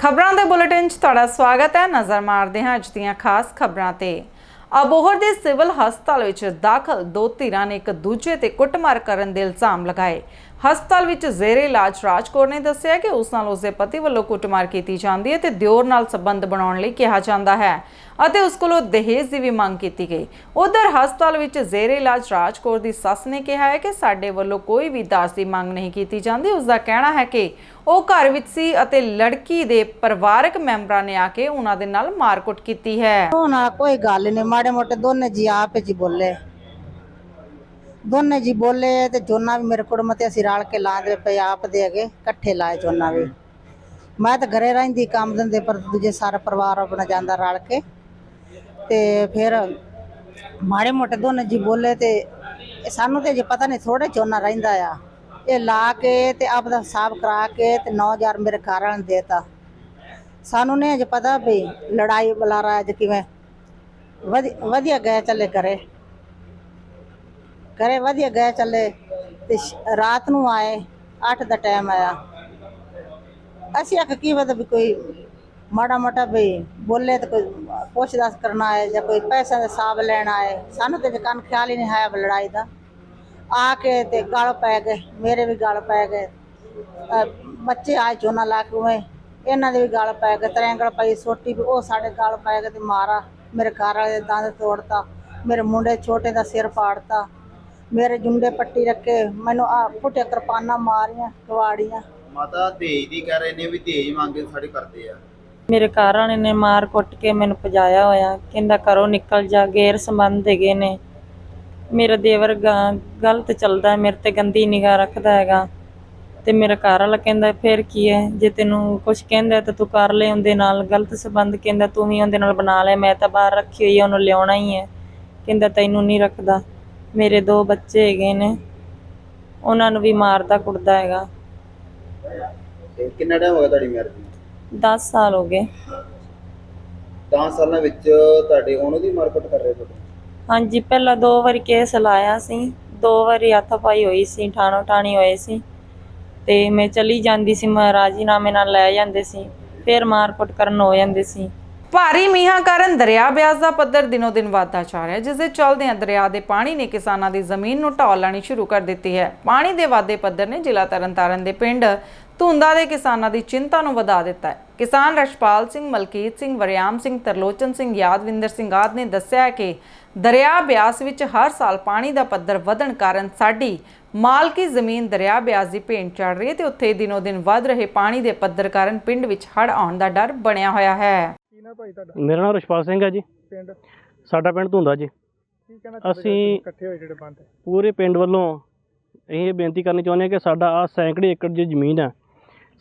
ਖਬਰਾਂ ਦੇ ਬੁਲੇਟਿਨ 'ਚ ਤੁਹਾਡਾ ਸਵਾਗਤ ਹੈ। ਨਜ਼ਰ ਮਾਰਦੇ ਹਾਂ ਅੱਜ ਦੀਆਂ ਖਾਸ ਖਬਰਾਂ ਤੇ। ਅਬੋਹਰ ਦੇ ਸਿਵਲ ਹਸਪਤਾਲ ਵਿੱਚ ਦਾਖਲ ਦੋ ਧਿਰਾਂ ਨੇ ਇੱਕ ਦੂਜੇ ਤੇ ਕੁੱਟਮਾਰ ਕਰਨ ਦੇ ਇਲਜ਼ਾਮ ਲਗਾਏ। ਹਸਪਤਾਲ ਵਿੱਚ ਜ਼ੇਰੇ ਇਲਾਜ ਰਾਜਕੌਰ ਨੇ ਦੱਸਿਆ ਕਿ ਉਸ ਨਾਲ ਉਸਦੇ ਪਤੀ ਵੱਲੋਂ ਕੁੱਟਮਾਰ ਕੀਤੀ ਜਾਂਦੀ ਹੈ ਤੇ ਦਿਓਰ ਨਾਲ ਸੰਬੰਧ ਬਣਾਉਣ ਲਈ ਕਿਹਾ ਜਾਂਦਾ ਹੈ ਅਤੇ ਉਸ ਕੋਲੋਂ ਦਹੇਜ ਦੀ ਵੀ ਮੰਗ ਕੀਤੀ ਗਈ। ਉਧਰ ਹਸਪਤਾਲ ਵਿੱਚ ਜ਼ੇਰੇ ਇਲਾਜ ਰਾਜਕੌਰ ਦੀ ਸੱਸ ਨੇ ਕਿਹਾ ਹੈ ਕਿ ਸਾਡੇ ਵੱਲੋਂ ਕੋਈ ਵੀ ਦਾਜ ਦੀ ਮੰਗ ਨਹੀਂ ਕੀਤੀ ਜਾਂਦੀ। ਉਸ ਦਾ ਕਹਿਣਾ ਹੈ ਕਿ ਉਹ ਘਰ ਵਿੱਚ ਸੀ ਅਤੇ ਲੜਕੀ ਦੇ ਪਰਿਵਾਰਕ ਮੈਂਬਰਾਂ ਨੇ ਆ ਕੇ ਉਹਨਾਂ ਦੇ ਨਾਲ ਮਾਰਕੁੱਟ ਕੀਤੀ ਹੈ। ਉਹ ਕੋਈ ਗੱਲ ਨਹੀਂ ਮਾੜੇ ਮੋਟੇ ਦੋਨੇ ਜੀ ਆਪ ਜੀ ਬੋਲੇ। ਦੋਨੇ ਜੀ ਬੋਲੇ ਤੇ ਜੋਨਾ ਵੀ ਮੇਰੇ ਕੁੜਮ ਮਤੇ ਅਸੀਂ ਰਲ ਕੇ ਲਾਉਂਦੇ ਪਏ ਆਪ ਦੇ ਅਗੇ ਇਕੱਠੇ ਲਾਏ ਜੋਨਾ ਵੀ। ਮੈਂ ਤਾਂ ਘਰੇ ਰਹਿੰਦੀ ਕੰਮ ਦਿੰਦੇ ਪਰ ਦੂਜੇ ਸਾਰਾ ਪਰਿਵਾਰ ਆਪਣਾ ਜਾਂਦਾ ਰਲ ਕੇ। ਤੇ ਫਿਰ ਮਾੜੇ ਮੋਟੇ ਦੋਨੇ ਜੀ ਬੋਲੇ ਤੇ ਇਹ ਸਾਨੂੰ ਤੇ ਜੇ ਪਤਾ ਨਹੀਂ ਥੋੜੇ ਚੋਨਾ ਰਹਿੰਦਾ ਆ। ਇਹ ਲਾ ਕੇ ਤੇ ਆਪ ਦਾ ਹਿਸਾਬ ਕਰਾ ਕੇ ਤੇ 9000 ਮੇਰੇ ਘਰ ਵਾਲੇ ਨੂੰ ਦੇਤਾ। ਸਾਨੂੰ ਨਹੀਂ ਅਜੇ ਪਤਾ ਵੀ ਲੜਾਈ ਬੁਲਾਰਾ ਅੱਜ ਕਿਵੇਂ ਵਧੀ- ਵਧੀਆ ਗਿਆ ਚੱਲੇ ਕਰੇ ਘਰੇ ਵਧੀਆ ਗਏ ਚੱਲੇ ਤੇ ਸ਼- ਰਾਤ ਨੂੰ ਆਏ 8 ਦਾ ਟਾਈਮ ਆਇਆ। ਅਸੀਂ ਆਖ ਕੀ ਪਤਾ ਵੀ ਕੋਈ ਮਾੜਾ ਮੋਟਾ ਵੀ ਬੋਲੇ ਤੇ ਕੋਈ ਪੁੱਛ ਦੱਸ ਕਰਨਾ ਹੈ ਜਾਂ ਕੋਈ ਪੈਸਾ ਦਾ ਹਿਸਾਬ ਲੈਣ ਆਏ। ਸਾਨੂੰ ਤੇ ਕੰਨ ਖਿਆਲ ਹੀ ਨਹੀਂ ਆਇਆ ਵੀ ਲੜਾਈ ਦਾ। ਆ ਕੇ ਤੇ ਗਲ ਪੈ ਗਏ, ਮੇਰੇ ਵੀ ਗਲ ਪੈ ਗਏ। ਅਹ ਬੱਚੇ ਆਏ ਚੋਨਾ ਲਾ ਕੇ ਉਵੇਂ। ਇਹਨਾਂ ਦੇ ਵੀ ਗਲ ਪੈ ਗਏ, ਤਰੈਂਗਲ ਪਈ ਸੋਟੀ ਵੀ, ਉਹ ਸਾਡੇ ਗਲ ਪੈ ਗਏ ਤੇ ਮਾਰਾ। ਮੇਰੇ ਘਰ ਵਾਲੇ ਦੇ ਦੰਦ ਤੋੜਤਾ, ਮੇਰੇ ਮੁੰਡੇ ਛੋਟੇ ਦਾ ਸਿਰ ਪਾੜਤਾ। ਮੇਰੇ ਜੁੰਡੇ ਪੱਟੀ ਰੱਖੇ ਮੈਨੂੰ ਆ ਪੁੱਟੇ ਕਿਰਪਾਨਾਂ ਮਾਰੀਆਂ ਕਵਾੜੀਆਂ ਮਾਤਾ ਦਹੇਜ ਦੀ ਕਹਿ ਰਹੇ ਨੇ ਵੀ ਦਹੇਜ ਮੰਗ ਸਾਡੇ ਕਰਦੇ ਆ। ਮੇਰੇ ਘਰ ਵਾਲੇ ਨੇ ਮਾਰ ਕੁੱਟ ਕੇ ਮੈਨੂੰ ਭਜਾਇਆ ਹੋਇਆ। ਕਹਿੰਦਾ ਕਰੋ ਨਿਕਲ ਜਾ ਗੈਰ ਸੰਬੰਧ ਹੈਗੇ ਨੇ। ਮੇਰਾ ਦੇਵਰ ਗ- ਗਲਤ ਚੱਲਦਾ ਹੈ, ਮੇਰੇ ਤੇ ਗੰਦੀ ਨਿਗਾਹ ਰੱਖਦਾ ਹੈਗਾ। ਤੇ ਮੇਰਾ ਘਰ ਵਾਲਾ ਕਹਿੰਦਾ ਫਿਰ ਕੀ ਹੈ? ਜੇ ਤੈਨੂੰ ਕੁਝ ਕਹਿੰਦਾ ਤਾਂ ਤੂੰ ਕਰ ਲੈ ਉਹਦੇ ਨਾਲ ਗਲਤ ਸੰਬੰਧ ਕਹਿੰਦਾ ਤੂੰ ਵੀ ਉਹਦੇ ਨਾਲ ਬਣਾ ਲੈ। ਮੈਂ ਤਾਂ ਬਾਹਰ ਰੱਖੀ ਹੋਈ ਹੈ ਉਹਨੂੰ ਲਿਆਉਣਾ ਹੀ ਹੈ। ਕਹਿੰਦਾ ਤੈਨੂੰ ਨਹੀਂ ਰੱਖਦਾ। ਮੇਰੇ ਦੋ ਬੱਚੇ ਹੈਗੇ ਨੇ। ਉਹਨਾਂ ਨੂੰ ਵੀ ਮਾਰਦਾ ਕੁੱਟਦਾ ਹੈਗਾ। ਤੇ ਕਿੰਨਾ ਟਾਈਮ ਹੋ ਗਿਆ ਤੁਹਾਡੀ ਮੈਰਿਜ ਨੂੰ? 10 ਸਾਲ ਹੋ ਗਏ। 10 ਸਾਲਾਂ ਵਿੱਚ ਤੁਹਾਡੇ ਉਹਨੂੰ ਦੀ ਮਾਰਕਟ ਕਰ ਰਹੇ ਤੁਹਾਡੇ? ਹਾਂਜੀ ਪਹਿਲਾਂ ਦੋ ਵਾਰੀ ਕੇਸ ਲਾਇਆ ਸੀ। ਦੋ ਵਾਰੀ ਹੱਥਾਪਾਈ ਹੋਈ ਸੀ ਠਾਣੋ ਠਾਣੀ ਹੋਏ ਸੀ। ਤੇ ਮੈਂ ਚਲੀ ਜਾਂਦੀ ਸੀ ਮਹਾਰਾਜੀ ਨਾਮੇ ਨਾਲ ਲੈ ਜਾਂਦੇ ਸੀ। ਫਿਰ ਮਾਰਕੁੱਟ ਕਰਨ ਹੋ ਜਾਂਦੇ ਸੀ। ਭਾਰੀ ਮੀਂਹਾਂ ਕਾਰਨ ਦਰਿਆ ਬਿਆਸ ਦਾ ਪੱਧਰ ਦਿਨੋ ਦਿਨ ਵਧਦਾ ਜਾ ਰਿਹਾ ਹੈ, ਜਿਸ ਦੇ ਚਲਦਿਆਂ ਦਰਿਆ ਦੇ ਪਾਣੀ ਨੇ ਕਿਸਾਨਾਂ ਦੀ ਜ਼ਮੀਨ ਨੂੰ ਢਾਲ ਲੈਣੀ ਸ਼ੁਰੂ ਕਰ ਦਿੱਤੀ ਹੈ। ਪਾਣੀ ਦੇ ਵਾਧੇ ਪੱਧਰ ਨੇ ਜ਼ਿਲ੍ਹਾ ਤਰਨਤਾਰਨ ਦੇ ਪਿੰਡ ਧੁੰਦਾ ਦੇ ਕਿਸਾਨਾਂ ਦੀ ਚਿੰਤਾ ਨੂੰ ਵਧਾ ਦਿੱਤਾ ਹੈ। ਕਿਸਾਨ ਰਸ਼ਪਾਲ ਸਿੰਘ, ਮਲਕੀਤ ਸਿੰਘ, ਵਰਿਆਮ ਸਿੰਘ, ਤਰਲੋਚਨ ਸਿੰਘ, ਯਾਦਵਿੰਦਰ ਸਿੰਘ ਆਦ ਨੇ ਦੱਸਿਆ ਹੈ ਕਿ ਦਰਿਆ ਬਿਆਸ ਵਿੱਚ ਹਰ ਸਾਲ ਪਾਣੀ ਦਾ ਪੱਧਰ ਵਧਣ ਕਾਰਨ ਸਾਡੀ ਮਾਲਕੀ ਜ਼ਮੀਨ ਦਰਿਆ ਬਿਆਸ ਦੀ ਭੇਂਟ ਚੜ ਰਹੀ ਹੈ ਤੇ ਉੱਥੇ ਦਿਨੋ ਦਿਨ ਵੱਧ ਰਹੇ ਪਾਣੀ ਦੇ ਪੱਧਰ ਕਾਰਨ ਪਿੰਡ ਵਿੱਚ ਹੜ੍ਹ ਆਉਣ ਦਾ ਡਰ ਬਣਿਆ ਹੋਇਆ ਹੈ। ਮੇਰਾ ਨਾਮ ਰਸ਼ਪਾਲ ਸਿੰਘ ਹੈ ਜੀ। ਪਿੰਡ? ਸਾਡਾ ਪਿੰਡ ਧੁੰਦਾ ਜੀ। ਕੀ ਕਹਿਣਾ ਚਾਹੁੰਦੇ ਅਸੀਂ ਇਕੱਠੇ ਹੋਏ ਜਿਹੜੇ ਬੰਦ? ਪੂਰੇ ਪਿੰਡ ਵੱਲੋਂ ਇਹ ਬੇਨਤੀ ਕਰਨੀ ਚਾਹੁੰਦੇ ਹਾਂ ਕਿ ਸਾਡਾ ਆ ਸੈਂਕੜੇ ਏਕੜ ਦੀ ਜ਼ਮੀਨ ਹੈ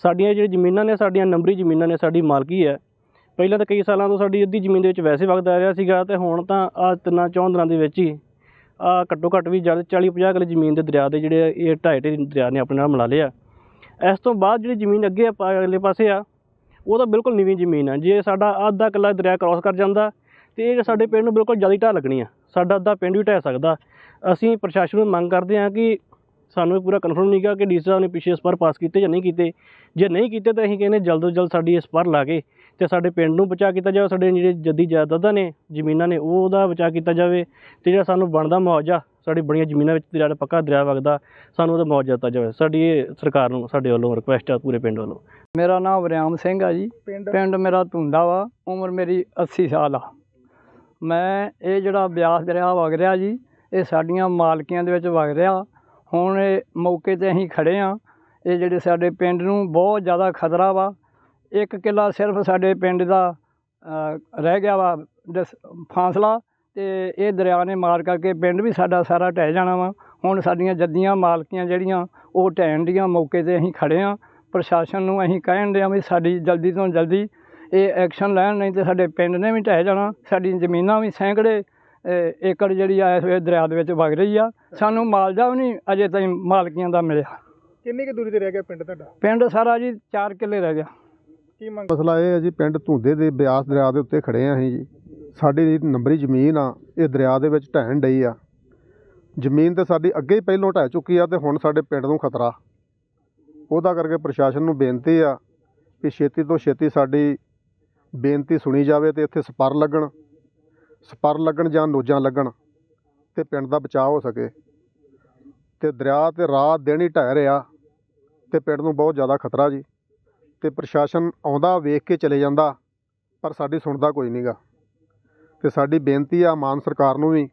ਸਾਡੀਆਂ ਜਿਹੜੀ ਜ਼ਮੀਨਾਂ ਨੇ ਸਾਡੀਆਂ ਨੰਬਰੀ ਜ਼ਮੀਨਾਂ ਨੇ ਸਾਡੀ ਮਾਲਕੀ ਹੈ। ਪਹਿਲਾਂ ਤਾਂ ਕਈ ਸਾਲਾਂ ਤੋਂ ਸਾਡੀ ਅੱਧੀ ਜ਼ਮੀਨ ਦੇ ਵਿੱਚ ਵੈਸੇ ਵਗਦਾ ਆ ਰਿਹਾ ਸੀਗਾ ਤੇ ਹੁਣ ਤਾਂ ਆ ਤਿੰਨਾਂ ਚੌਂ ਦਿਨਾਂ ਦੇ ਵਿੱਚ ਹੀ ਆ ਘੱਟੋ ਘੱਟ ਵੀ ਜਦ 40 50 ਕਿੱਲੇ ਜ਼ਮੀਨ ਦੇ ਦਰਿਆ ਦੇ ਜਿਹੜੇ ਇਹ ਢਾਈ ਢਾਈ ਦਰਿਆ ਨੇ ਆਪਣੇ ਨਾਲ ਮਿਲਾ ਲਿਆ ਇਸ ਤੋਂ ਬਾਅਦ ਜਿਹੜੀ ਜ਼ਮੀਨ ਅੱਗੇ ਆ ਪਾ- ਅਗਲੇ ਪਾਸੇ ਆ ਉਹ ਤਾਂ ਬਿਲਕੁਲ ਨੀਵੀਂ ਜ਼ਮੀਨ ਆ। ਜੇ ਸਾਡਾ ਅੱਧਾ ਕਿੱਲਾ ਦਰਿਆ ਕ੍ਰਾਸ ਕਰ ਜਾਂਦਾ, ਤੇ ਇਹ ਸਾਡੇ ਪਿੰਡ ਨੂੰ ਬਿਲਕੁਲ ਜ਼ਿਆਦਾ ਢਾਹ ਲੱਗਣੀ ਆ। ਸਾਡਾ ਅੱਧਾ ਪਿੰਡ ਵੀ ਢਹਿ ਸਕਦਾ। ਅਸੀਂ ਪ੍ਰਸ਼ਾਸਨ ਨੂੰ ਮੰਗ ਕਰਦੇ ਹਾਂ ਕਿ ਸਾਨੂੰ ਇਹ ਪੂਰਾ ਕਨਫਰਮ ਨਹੀਂ ਗਾ ਕਿ ਡੀ ਸਾਹਿਬ ਨੇ ਪਿੱਛੇ ਪਰ ਪਾਸ ਕੀਤੇ ਜਾਂ ਨਹੀਂ ਕੀਤੇ। ਜੇ ਨਹੀਂ ਕੀਤੇ ਤਾਂ ਅਸੀਂ ਕਹਿੰਦੇ ਜਲਦ ਤੋਂ ਜਲਦ ਸਾਡੀ ਇਸ ਸਪਰ ਲਾ ਕੇ ਤੇ ਸਾਡੇ ਪਿੰਡ ਨੂੰ ਬਚਾ ਕੀਤਾ ਜਾਵੇ। ਸਾਡੇ ਜਿਹੜੇ ਜੱਦੀ ਜਾਇਦਾਦਾਂ ਨੇ, ਜ਼ਮੀਨਾਂ ਨੇ, ਉਹ ਉਹਦਾ ਬਚਾ ਕੀਤਾ ਜਾਵੇ ਤੇ ਜਿਹੜਾ ਸਾਨੂੰ ਬਣਦਾ ਮੁਆਵਜ਼ਾ, ਸਾਡੀ ਬਣੀਆਂ ਜ਼ਮੀਨਾਂ ਵਿੱਚ ਜਿਹੜਾ ਪੱਕਾ ਦਰਿਆ ਵਗਦਾ, ਸਾਨੂੰ ਉਹਦਾ ਮੁਆਵਜ਼ਾ ਦਿੱਤਾ ਜਾਵੇ। ਸਾਡੀ ਇਹ ਸਰਕਾਰ ਨੂੰ, ਸਾਡੇ ਵੱਲੋਂ ਰਿਕੁਐਸਟ ਆ ਪੂਰੇ ਪਿੰਡ ਵੱਲੋਂ। ਮੇਰਾ ਨਾਮ ਵਰਿਆਮ ਸਿੰਘ ਆ ਜੀ। ਪਿੰਡ? ਪਿੰਡ ਮੇਰਾ ਧੁੰਦਾ ਵਾ। ਉਮਰ ਮੇਰੀ 80 ਸਾਲ ਆ। ਮੈਂ ਇਹ ਜਿਹੜਾ ਬਿਆਸ ਦਰਿਆ ਵਗ ਰਿਹਾ ਜੀ ਇਹ ਸਾਡੀਆਂ ਮਾਲਕੀਆਂ ਦੇ ਵਿੱਚ ਵਗ ਰਿਹਾ। ਹੁਣ ਇਹ ਮੌਕੇ ਤੇ ਅਸੀਂ ਖੜੇ ਆ। ਇਹ ਜਿਹੜੇ ਸਾਡੇ ਪਿੰਡ ਨੂੰ ਬਹੁਤ ਜ਼ਿਆਦਾ ਖਤਰਾ ਵਾ। ਇੱਕ ਕਿੱਲਾ ਸਿਰਫ ਸਾਡੇ ਪਿੰਡ ਦਾ ਰਹਿ ਗਿਆ ਵਾ ਫਾਸਲਾ। ਤੇ ਇਹ ਦਰਿਆ ਨੇ ਮਾਰ ਕਰਕੇ ਪਿੰਡ ਵੀ ਸਾਡਾ ਸਾਰਾ ਢਹਿ ਜਾਣਾ ਵਾ। ਹੁਣ ਸਾਡੀਆਂ ਜੱਦੀਆਂ ਮਾਲਕੀਆਂ ਜਿਹੜੀਆਂ ਉਹ ਢਹਿਣ ਦੀਆਂ ਮੌਕੇ ਤੇ ਅਸੀਂ ਖੜੇ ਆ। ਪ੍ਰਸ਼ਾਸਨ ਨੂੰ ਅਸੀਂ ਕਹਿਣ ਦੇ ਆ ਵੀ ਸਾਡੀ ਜਲਦੀ ਤੋਂ ਜਲਦੀ ਇਹ ਐਕਸ਼ਨ ਲੈਣ ਨਹੀਂ ਤੇ ਸਾਡੇ ਪਿੰਡ ਨੇ ਵੀ ਢਹਿ ਜਾਣਾ ਸਾਡੀਆਂ ਜ਼ਮੀਨਾਂ ਵੀ ਸੈਂਕੜੇ ਏਕੜ ਜਿਹੜੀ ਆ ਇਸ ਵੇਲੇ ਦਰਿਆ ਦੇ ਵਿੱਚ ਵਗ ਰਹੀ ਆ। ਸਾਨੂੰ ਮਾਲਜਾ ਵੀ ਨਹੀਂ ਅਜੇ ਤਾਈਂ ਮਾਲਕੀਆਂ ਦਾ ਮਿਲਿਆ। ਕਿੰਨੀ ਕੁ ਦੂਰੀ ਤੇ ਰਹਿ ਗਿਆ ਪਿੰਡ ਤੁਹਾਡਾ? ਪਿੰਡ ਸਾਰਾ ਜੀ 4 ਕਿੱਲੇ ਰਹਿ ਗਿਆ। ਕੀ ਮੰਗ ਮਸਲਾ ਇਹ ਹੈ ਜੀ ਪਿੰਡ ਧੁੰਦੇ ਦੇ ਬਿਆਸ ਦਰਿਆ ਦੇ ਉੱਤੇ ਖੜੇ ਆ ਅਸੀਂ ਜੀ। ਸਾਡੀ ਜਿਹੜੀ ਨੰਬਰੀ ਜ਼ਮੀਨ ਆ ਇਹ ਦਰਿਆ ਦੇ ਵਿੱਚ ਢਹਿਣ ਡਈ ਆ। ਜ਼ਮੀਨ ਤੇ ਸਾਡੀ ਅੱਗੇ ਹੀ ਪਹਿਲੋਂ ਢਹਿ ਚੁੱਕੀ ਆ ਤੇ ਹੁਣ ਸਾਡੇ ਪਿੰਡ ਨੂੰ ਖਤਰਾ। ਉਹਦਾ ਕਰਕੇ ਪ੍ਰਸ਼ਾਸਨ ਨੂੰ ਬੇਨਤੀ ਆ ਕਿ ਛੇਤੀ ਤੋਂ ਛੇਤੀ ਸਾਡੀ ਬੇਨਤੀ ਸੁਣੀ ਜਾਵੇ ਤੇ ਇੱਥੇ ਸਪਰ ਲੱਗਣ ਸਪਰ ਲੱਗਣ ਜਾਂ ਨੋਜਾਂ ਲੱਗਣ ਤੇ ਪਿੰਡ ਦਾ ਬਚਾਅ ਹੋ ਸਕੇ। ਤੇ ਦਰਿਆ ਤੇ ਰਾਤ ਦਿਨ ਹੀ ਢਹਿ ਰਿਹਾ ਤੇ ਪਿੰਡ ਨੂੰ ਬਹੁਤ ਜ਼ਿਆਦਾ ਖਤਰਾ ਜੀ। ਤੇ ਪ੍ਰਸ਼ਾਸਨ ਆਉਂਦਾ, ਵੇਖ ਕੇ ਚਲੇ ਜਾਂਦਾ, ਪਰ ਸਾਡੀ ਸੁਣਦਾ ਕੋਈ ਨਹੀਂਗਾ ਤੇ ਸਾਡੀ ਬੇਨਤੀ ਆ ਮਾਨ ਸਰਕਾਰ ਨੂੰ ਵੀ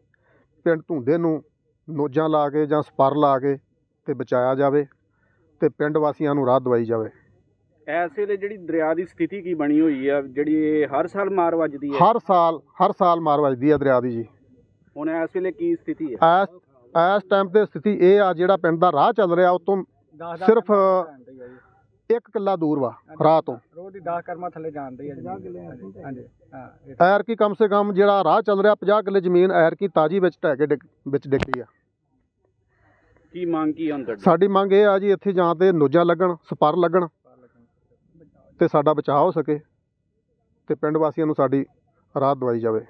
ਪਿੰਡ ਧੁੰਦੇ ਨੂੰ ਨੋਜਾਂ ਲਾ ਕੇ ਜਾਂ ਸਪਰ ਲਾ ਕੇ ਤੇ ਬਚਾਇਆ ਜਾਵੇ। ਤੇ ਪਿੰਡ ਵਾਸੀਆਂ ਨੂੰ ਰਾਹਤ ਦਵਾਈ ਜਾਵੇ। ਇਸ ਵੇਲੇ ਜਿਹੜੀ ਦਰਿਆ ਦੀ ਸਥਿਤੀ ਕੀ ਬਣੀ ਹੋਈ ਆ ਜਿਹੜੀ ਇਹ ਹਰ ਸਾਲ ਮਾਰ ਵੱਜਦੀ ਹੈ? ਹਰ ਸਾਲ ਹਰ ਸਾਲ ਮਾਰ ਵੱਜਦੀ ਆ ਦਰਿਆ ਦੀ ਜੀ। ਹੁਣ ਇਸ ਵੇਲੇ ਕੀ ਸਥਿਤੀ ਹੈ? ਇਸ ਇਸ ਟਾਈਮ ਤੇ ਸਥਿਤੀ ਇਹ ਆ ਜਿਹੜਾ ਪਿੰਡ ਦਾ ਰਾਹ ਚੱਲ ਰਿਹਾ ਉਤੋਂ ਸਿਰਫ ਇੱਕ ਕਿੱਲਾ ਦੂਰ ਵਾ ਰਾਹ ਤੋਂ। ਰੋਜ਼ ਦੀ 10 ਕਰਮਾ ਥੱਲੇ ਜਾਂਦੇ ਆ ਜੀ। ਹਾਂਜੀ ਹਾਂ ਐਰ ਕੀ ਕਮ ਸੇ ਕਮ ਜਿਹੜਾ ਰਾਹ ਚੱਲ ਰਿਹਾ 50 ਕਿੱਲੇ ਜ਼ਮੀਨ ਐਰ ਕੀ ਤਾਜੀ ਵਿੱਚ ਢਹਿ ਕੇ ਡਿੱਗ- ਵਿੱਚ ਡਿੱਗੀ ਆ। ਕੀ ਮੰਗ ਕੀ ਤੁਹਾਡੀ? ਸਾਡੀ ਮੰਗ ਇਹ ਆ ਜੀ ਇੱਥੇ ਜਾਂ ਤੇ ਨੋਜਾਂ ਲੱਗਣ ਸਪਰ ਲੱਗਣ ਤੇ ਸਾਡਾ ਬਚਾਅ ਹੋ ਸਕੇ ਤੇ ਪਿੰਡ ਵਾਸੀਆਂ ਨੂੰ ਸਾਡੀ ਰਾਹਤ ਦਵਾਈ ਜਾਵੇ।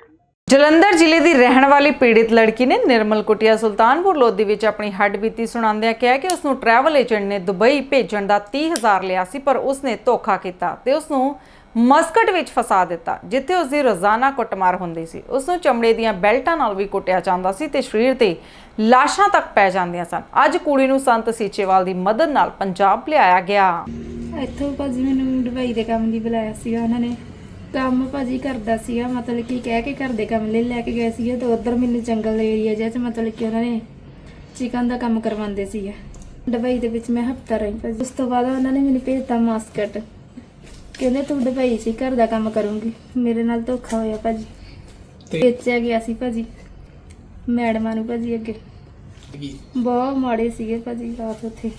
ਜਲੰਧਰ ਜ਼ਿਲ੍ਹੇ ਦੀ ਰਹਿਣ ਵਾਲੀ ਪੀੜਿਤ ਲੜਕੀ ਨੇ ਨਿਰਮਲ ਕੁਟਿਆ ਸੁਲਤਾਨਪੁਰ ਲੋਧੀ ਵਿੱਚ ਆਪਣੀ ਹੱਡਬੀਤੀ ਸੁਣਾਉਂਦਿਆਂ ਕਿਹਾ ਕਿ ਉਸ ਨੂੰ ਟਰੈਵਲ ਏਜੰਟ ਨੇ ਦੁਬਈ ਭੇਜਣ ਦਾ 30000 ਲਿਆ ਸੀ ਪਰ ਉਸ ਨੇ ਧੋਖਾ ਕੀਤਾ ਤੇ ਉਸ ਨੂੰ ਮਸਕਟ ਵਿੱਚ ਫਸਾ ਦਿੱਤਾ, ਜਿੱਥੇ ਉਸ ਦੀ ਰੋਜ਼ਾਨਾ ਕੁੱਟਮਾਰ ਹੁੰਦੀ ਸੀ। ਉਸ ਨੂੰ ਚਮੜੇ ਦੀਆਂ ਬੈਲਟਾਂ ਨਾਲ ਵੀ ਕੁੱਟਿਆ ਜਾਂਦਾ ਸੀ ਤੇ ਸਰੀਰ ਤੇ ਲਾਸ਼ਾਂ ਤੱਕ ਪੈ ਜਾਂਦੀਆਂ ਸਨ। ਅੱਜ ਕੁੜੀ ਨੂੰ ਸੰਤ ਸੀਚੇਵਾਲ ਦੀ ਮਦਦ ਨਾਲ ਪੰਜਾਬ ਲਿਆਇਆ ਗਿਆ। ਇੱਥੋਂ ਭਾਜੀ ਮੈਨੂੰ ਦੁਬਈ ਦੇ ਕੰਮ ਲਈ ਬੁਲਾਇਆ ਸੀਗਾ ਉਹਨਾਂ ਨੇ। ਕੰਮ ਭਾਜੀ ਕਰਦਾ ਸੀਗਾ, ਮਤਲਬ ਕਿ ਕਹਿ ਕੇ ਘਰ ਦੇ ਕੰਮ ਲਈ ਲੈ ਕੇ ਗਏ ਸੀਗੇ ਤੇ ਉਧਰ ਮੈਨੂੰ ਜੰਗਲ ਏਰੀਆ ਜਿਹਾ ਚ ਮਤਲਬ ਕਿ ਉਹਨਾਂ ਨੇ ਚਿਕਨ ਦਾ ਕੰਮ ਕਰਵਾਉਂਦੇ ਸੀਗੇ। ਦੁਬਈ ਦੇ ਵਿੱਚ ਮੈਂ ਹਫਤਾ ਰਹੀ ਭਾਜੀ। ਉਸ ਤੋਂ ਬਾਅਦ ਉਹਨਾਂ ਨੇ ਮੈਨੂੰ ਭੇਜਤਾ ਮਾਸਕਟ। ਕਹਿੰਦੇ ਤੂੰ 'ਚ ਹੀ ਘਰ ਦਾ ਕੰਮ ਕਰੂੰਗੀ। ਮੇਰੇ ਨਾਲ ਧੋਖਾ ਹੋਇਆ ਭਾਜੀ। ਵੇਚਿਆ ਗਿਆ ਸੀ ਭਾਜੀ। ਮੈਡਮਾਂ ਨੂੰ ਭਾਜੀ ਅੱਗੇ। ਬਹੁਤ ਮਾੜੇ ਸੀਗੇ ਭਾਜੀ ਰਾਤ ਉੱਥੇ।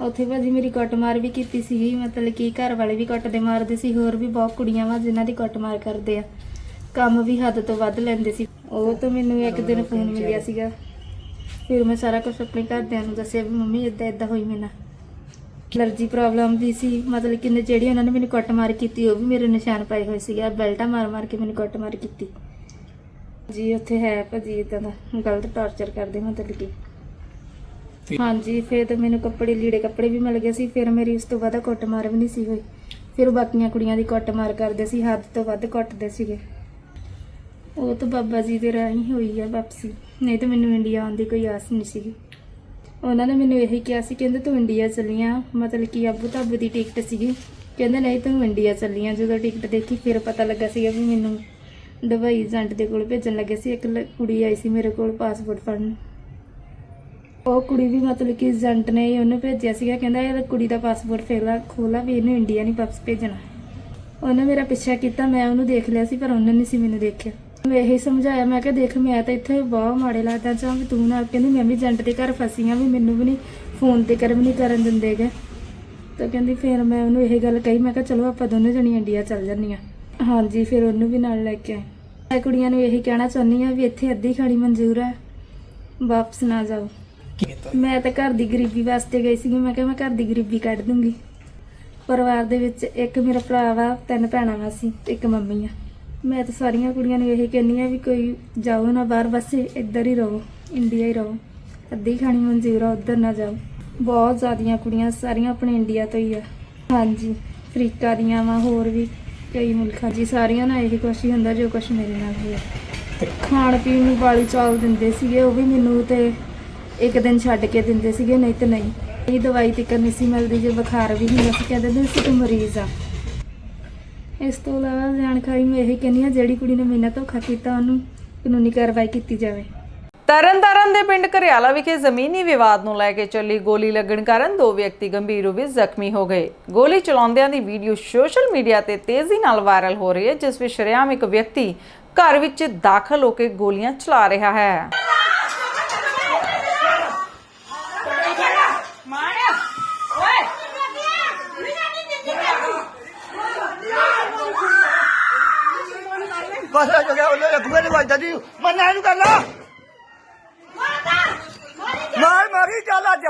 ਉੱਥੇ ਭਾਜੀ ਮੇਰੀ ਕੁੱਟਮਾਰ ਵੀ ਕੀਤੀ ਸੀਗੀ ਮਤਲਬ ਕਿ ਘਰ ਵਾਲੇ ਵੀ ਕੁੱਟਦੇ ਮਾਰਦੇ ਸੀ। ਹੋਰ ਵੀ ਬਹੁਤ ਕੁੜੀਆਂ ਵਾ ਜਿਨ੍ਹਾਂ ਦੀ ਕੁੱਟਮਾਰ ਕਰਦੇ ਆ। ਕੰਮ ਵੀ ਹੱਦ ਤੋਂ ਵੱਧ ਲੈਂਦੇ ਸੀ। ਉਹ ਤੋਂ ਮੈਨੂੰ ਇੱਕ ਦਿਨ ਫੋਨ ਮਿਲਿਆ ਸੀਗਾ। ਫਿਰ ਮੈਂ ਸਾਰਾ ਕੁਝ ਆਪਣੇ ਘਰਦਿਆਂ ਨੂੰ ਦੱਸਿਆ ਵੀ ਮੰਮੀ ਇਦਾਂ ਇਦਾਂ ਹੋਈ ਮੇਰੇ ਨਾਲ। ਅਲਰਜੀ ਪ੍ਰੋਬਲਮ ਵੀ ਸੀ। ਮਤਲਬ ਕਿ ਜਿਹੜੀ ਉਹਨਾਂ ਨੇ ਮੈਨੂੰ ਕੁੱਟਮਾਰ ਕੀਤੀ ਉਹ ਵੀ ਮੇਰੇ ਨਿਸ਼ਾਨ ਪਾਏ ਹੋਏ ਸੀਗੇ। ਬੈਲਟਾਂ ਮਾਰ ਮਾਰ ਕੇ ਮੈਨੂੰ ਕੁੱਟਮਾਰ ਕੀਤੀ। ਜੀ ਉੱਥੇ ਹੈ ਭਾਜੀ ਇਦਾਂ ਦਾ। ਗਲਤ ਟਾਰਚਰ ਕਰਦੇ ਮਤਲਬ ਕਿ। ਹਾਂਜੀ ਫਿਰ ਤਾਂ ਮੈਨੂੰ ਕੱਪੜੇ ਲੀੜੇ ਕੱਪੜੇ ਵੀ ਮਿਲ ਗਏ ਸੀ। ਫਿਰ ਮੇਰੀ ਉਸ ਤੋਂ ਬਾਅਦ ਕੁੱਟਮਾਰ ਵੀ ਨਹੀਂ ਸੀ ਹੋਈ। ਫਿਰ ਬਾਕੀਆਂ ਕੁੜੀਆਂ ਦੀ ਕੁੱਟਮਾਰ ਕਰਦੇ ਸੀ। ਹੱਦ ਤੋਂ ਵੱਧ ਕੁੱਟਦੇ ਸੀਗੇ। ਉਹ ਤਾਂ ਬਾਬਾ ਜੀ ਦੇ ਰਾਹੀਂ ਹੋਈ ਆ ਵਾਪਸੀ। ਨਹੀਂ ਤਾਂ ਮੈਨੂੰ ਇੰਡੀਆ ਆਉਣ ਦੀ ਕੋਈ ਆਸ ਨਹੀਂ ਸੀਗੀ। ਉਹਨਾਂ ਨੇ ਮੈਨੂੰ ਇਹੀ ਕਿਹਾ ਸੀ, ਕਹਿੰਦੇ ਤੂੰ ਇੰਡੀਆ ਚੱਲੀ ਆ ਮਤਲਬ ਕਿ ਅਬੂ ਧਾਬੂ ਦੀ ਟਿਕਟ ਸੀਗੀ। ਕਹਿੰਦੇ ਨਹੀਂ, ਤੂੰ ਇੰਡੀਆ ਚੱਲੀ ਆ ਜਦੋਂ ਟਿਕਟ ਦੇਖੀ, ਫਿਰ ਪਤਾ ਲੱਗਾ ਸੀਗਾ ਵੀ ਮੈਨੂੰ ਦੁਬਈ ਏਜੰਟ ਦੇ ਕੋਲ ਭੇਜਣ ਲੱਗੇ ਸੀ। ਇੱਕ ਲ- ਕੁੜੀ ਆਈ ਸੀ ਮੇਰੇ ਕੋਲ ਪਾਸਪੋਰਟ ਫੜਨ। ਉਹ ਕੁੜੀ ਵੀ ਮਤਲਬ ਕਿ ਏਜੰਟ ਨੇ ਉਹਨੂੰ ਭੇਜਿਆ ਸੀਗਾ। ਕਹਿੰਦਾ, ਇਹ ਕੁੜੀ ਦਾ ਪਾਸਪੋਰਟ ਫੇਲਾ ਖੋਲਾ ਵੀ ਇਹਨੂੰ ਇੰਡੀਆ ਨਹੀਂ ਵਾਪਸ ਭੇਜਣਾ। ਉਹਨੇ ਮੇਰਾ ਪਿੱਛਾ ਕੀਤਾ, ਮੈਂ ਉਹਨੂੰ ਦੇਖ ਲਿਆ ਸੀ, ਪਰ ਉਹਨੇ ਨਹੀਂ ਸੀ ਮੈਨੂੰ ਦੇਖਿਆ। ਮੈਂ ਇਹੀ ਸਮਝਾਇਆ ਮੈਂ ਕਿਹਾ ਦੇਖ ਮੈਂ ਤਾਂ ਇੱਥੇ ਬਹੁਤ ਮਾੜੇ ਲੱਗਦਾ ਚਾਹ ਵੀ ਤੂੰ ਨਾ ਕਹਿੰਦੀ ਮੈਂ ਵੀ ਏਜੰਟ ਦੇ ਘਰ ਫਸੀ ਆ ਵੀ ਮੈਨੂੰ ਵੀ ਨਹੀਂ ਫੋਨ ਤੇ ਕਰ ਵੀ ਨਹੀਂ ਕਰਨ ਦਿੰਦੇਗੇ ਤਾਂ ਕਹਿੰਦੀ ਫਿਰ ਮੈਂ ਉਹਨੂੰ ਇਹ ਗੱਲ ਕਹੀ ਮੈਂ ਕਿਹਾ ਚਲੋ ਆਪਾਂ ਦੋਨੋਂ ਜਣੀ ਇੰਡੀਆ ਚੱਲ ਜੰਨੀਆਂ ਹਾਂਜੀ ਫਿਰ ਉਹਨੂੰ ਵੀ ਨਾਲ ਲੈ ਕੇ ਆਏ। ਮੈਂ ਕੁੜੀਆਂ ਨੂੰ ਇਹੀ ਕਹਿਣਾ ਚਾਹੁੰਦੀ ਆ ਵੀ ਇੱਥੇ ਅੱਧੀ ਖਾਣੀ ਮਨਜ਼ੂਰ ਹੈ ਵਾਪਸ ਨਾ ਜਾਓ। ਮੈਂ ਤਾਂ ਘਰ ਦੀ ਗਰੀਬੀ ਵਾਸਤੇ ਗਈ ਸੀਗੀ ਮੈਂ ਕਿਹਾ ਮੈਂ ਘਰ ਦੀ ਗਰੀਬੀ ਕੱਢ ਦੂੰਗੀ। ਪਰਿਵਾਰ ਦੇ ਵਿੱਚ ਇੱਕ ਮੇਰਾ ਭਰਾ ਵਾ ਤਿੰਨ ਭੈਣਾਂ ਵਾ ਸੀ ਇੱਕ ਮੰਮੀ ਆ। ਮੈਂ ਤਾਂ ਸਾਰੀਆਂ ਕੁੜੀਆਂ ਨੂੰ ਇਹੀ ਕਹਿੰਦੀ ਆ ਵੀ ਕੋਈ ਜਾਓ ਨਾ ਬਾਹਰ, ਬਸ ਇੱਧਰ ਹੀ ਰਹੋ, ਇੰਡੀਆ ਹੀ ਰਹੋ। ਅੱਧੀ ਖਾਣੀ ਮਨਜ਼ੂਰ ਆ, ਉੱਧਰ ਨਾ ਜਾਓ। ਬਹੁਤ ਜ਼ਿਆਦੀਆਂ ਕੁੜੀਆਂ, ਸਾਰੀਆਂ ਆਪਣੇ ਇੰਡੀਆ ਤੋਂ ਹੀ ਆ। ਹਾਂਜੀ, ਅਫਰੀਕਾ ਦੀਆਂ ਵਾ, ਹੋਰ ਵੀ ਕਈ ਮੁਲਕਾਂ ਜੀ, ਸਾਰੀਆਂ ਨਾਲ ਇਹੀ ਕੁਛ ਹੀ ਹੁੰਦਾ ਜੋ ਕੁਛ ਮੇਰੇ ਨਾਲ ਹੋਇਆ। ਖਾਣ ਪੀਣ ਨੂੰ ਵਾਲੀ ਚਾਲ ਦਿੰਦੇ ਸੀਗੇ, ਉਹ ਵੀ ਮੈਨੂੰ ਤੇ ਇੱਕ ਦਿਨ ਛੱਡ ਕੇ ਦਿੰਦੇ ਸੀਗੇ, ਨਹੀਂ ਤੇ ਨਹੀਂ। ਇਹ ਦਵਾਈ ਤੇ ਕਰਨੀ ਸੀ ਮਿਲਦੀ, ਜੇ ਬੁਖਾਰ ਵੀ ਹੁੰਦਾ ਸੀ, ਕਹਿੰਦੇ ਨੇ ਸੀ ਤੂੰ ਮਰੀਜ਼ ਆ। ਇਸ ਤੋਂ ਇਲਾਵਾ ਜਾਣਕਾਰੀ ਮੈਂ ਇਹ ਕਹਿੰਦੀ ਆ ਜਿਹੜੀ ਕੁੜੀ ਨੇ ਮੇਰੇ ਨਾਲ ਧੋਖਾ ਕੀਤਾ, ਉਹਨੂੰ ਕਾਨੂੰਨੀ ਕਾਰਵਾਈ ਕੀਤੀ ਜਾਵੇ। ਤਰਨਤਾਰਨ ਦੇ ਪਿੰਡ ਘਰਿਆਲਾ ਵਿਖੇ ਜ਼ਮੀਨੀ ਵਿਵਾਦ ਨੂੰ ਲੈ ਕੇ ਚੱਲੀ ਗੋਲੀ ਲੱਗਣ ਕਾਰਨ ਦੋ ਵਿਅਕਤੀ ਗੰਭੀਰ ਰੂਪ ਵਿੱਚ ਜ਼ਖਮੀ ਹੋ ਗਏ। ਗੋਲੀ ਚਲਾਉਂਦਿਆਂ ਦੀ ਵੀਡੀਓ ਸੋਸ਼ਲ ਮੀਡੀਆ ਤੇ ਤੇਜ਼ੀ ਨਾਲ ਵਾਇਰਲ ਹੋ ਰਹੀ ਹੈ, ਜਿਸ ਵਿੱਚ ਸ਼ਰੇਆਮ ਇੱਕ ਵਿਅਕਤੀ ਘਰ ਵਿੱਚ ਦਾਖਲ ਹੋ ਕੇ ਗੋਲੀਆਂ ਚਲਾ ਰਿਹਾ ਹੈ। ਬਸ ਹੋ ਗਿਆ ਉਹਨੇ ਅੱਗੂਏ ਨਹੀਂ ਵੱਜਦਾ ਜੀ ਮੰਨਾ ਇਹਨੂੰ ਕਰ ਲਾ। ਮਾਰ, ਮਾਰੀ ਚੱਲ ਅੱਜ।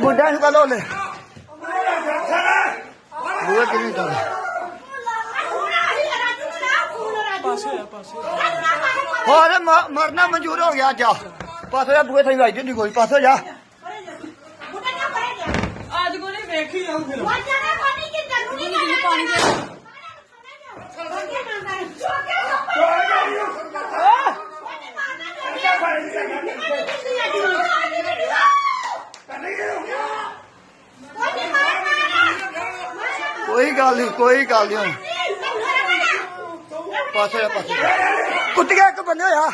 ਮੁੰਡਿਆਂ ਨੂੰ ਕਰ ਲੈ ਬੂਏ ਕਿਵੇਂ ਕਰ ਹੋਰ ਮਰਨਾ ਮਨਜ਼ੂਰ ਹੋ ਗਿਆ ਜਾ ਪਾਸੇ ਜਾ ਬੂਏ ਥਈ ਵਾਈ ਨਹੀਂ ਕੋਈ ਪਾਸੇ ਜਾ। ਕੋਈ ਗੱਲ ਨਹੀਂ ਕੋਈ ਗੱਲ ਨਹੀਂ ਪਾਸੇ ਜਾ ਪਾਸੇ ਕੁੱਤੀਆਂ ਇੱਕ ਬੰਦੇ ਹੋਇਆ।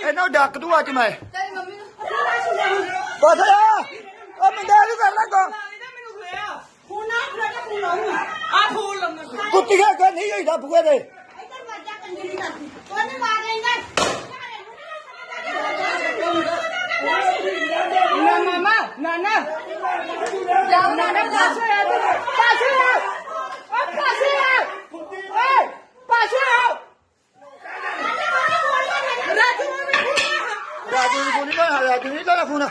ਇਹਨਾਂ ਨੂੰ ਡੱਕ ਦੂ ਅੱਜ ਮੈਂ ਪਾਸੇ ਜਾ ਉਹ ਮੁੰਡੇ ਨੂੰ ਕਰ ਲੱਗਾ ਕੁੱਤੀਆਂ ਕਿ ਨਹੀਂ ਹੋਈ ਦਾ ਬੂਏ ਦੇ ਰਾਜੂ ਨੂੰ ਫੋਨ ਕਰ ਰਾਜੂ ਨਹੀਂ ਲਾਇਆ ਫੋਨ?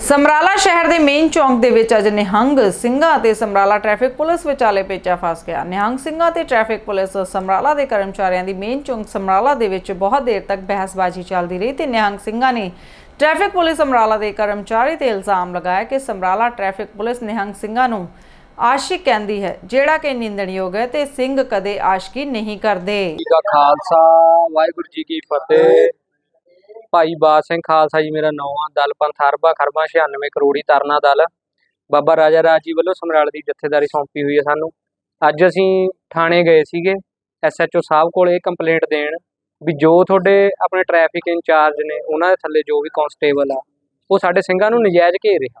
ਸਮਰਾਲਾ ਸ਼ਹਿਰ ਦੇ ਮੇਨ ਚੌਂਕ ਦੇ ਵਿੱਚ ਅੱਜ ਨਿਹੰਗ ਸਿੰਘਾਂ ਤੇ ਸਮਰਾਲਾ ਟ੍ਰੈਫਿਕ ਪੁਲਿਸ ਵਿਚਾਲੇ ਪੇਚਾ ਫਸ ਗਿਆ। ਨਿਹੰਗ ਸਿੰਘਾਂ ਤੇ ਟ੍ਰੈਫਿਕ ਪੁਲਿਸ ਸਮਰਾਲਾ ਦੇ ਕਰਮਚਾਰੀਆਂ ਦੀ ਮੇਨ ਚੌਂਕ ਸਮਰਾਲਾ ਦੇ ਵਿੱਚ ਬਹੁਤ ਦੇਰ ਤੱਕ ਬਹਿਸਬਾਜ਼ੀ ਚੱਲਦੀ ਰਹੀ ਤੇ ਨਿਹੰਗ ਸਿੰਘਾਂ ਨੇ ਟ੍ਰੈਫਿਕ ਪੁਲਿਸ ਸਮਰਾਲਾ ਦੇ ਕਰਮਚਾਰੀ ਤੇ ਇਲਜ਼ਾਮ ਲਗਾਇਆ ਕਿ ਸਮਰਾਲਾ ਟ੍ਰੈਫਿਕ ਪੁਲਿਸ ਨਿਹੰਗ ਸਿੰਘਾਂ ਨੂੰ ਆਸ਼ਿਕ ਕਹਿੰਦੀ ਹੈ, ਜਿਹੜਾ ਕਿ ਨਿੰਦਣਯੋਗ ਹੈ ਤੇ ਸਿੰਘ ਕਦੇ ਆਸ਼ਕੀ ਨਹੀਂ ਕਰਦੇ। ਜੀ ਦਾ ਖਾਲਸਾ, ਵਾਹਿਗੁਰੂ ਜੀ ਕੀ ਫਤਿਹ। ਭਾਈ ਬਾਦ ਸਿੰਘ ਖਾਲਸਾ ਜੀ ਮੇਰਾ ਨਾਮ ਆ, ਦਲ ਪੰਥ ਹਰਬਾ ਖਰਬਾ 96 ਕਰੋੜੀ ਤਰਨਾ ਦਲ। ਬਾਬਾ ਰਾਜਾ ਰਾਜ ਜੀ ਵੱਲੋਂ ਸਮਰਾਲ ਦੀ ਜਥੇਦਾਰੀ ਸੌਂਪੀ ਹੋਈ ਹੈ ਸਾਨੂੰ। ਅੱਜ ਅਸੀਂ ਥਾਣੇ ਗਏ ਸੀਗੇ ਐਸਐਚਓ ਸਾਹਿਬ ਕੋਲ ਇਹ ਕੰਪਲੇਂਟ ਦੇਣ ਵੀ ਜੋ ਤੁਹਾਡੇ ਆਪਣੇ ਟ੍ਰੈਫਿਕ ਇੰਚਾਰਜ ਨੇ, ਉਹਨਾਂ ਦੇ ਥੱਲੇ ਜੋ ਵੀ ਕਾਂਸਟੇਬਲ ਆ, ਉਹ ਸਾਡੇ ਸਿੰਘਾਂ ਨੂੰ ਨਜਾਇਜ਼ ਘੇਰ ਰਿਹਾ।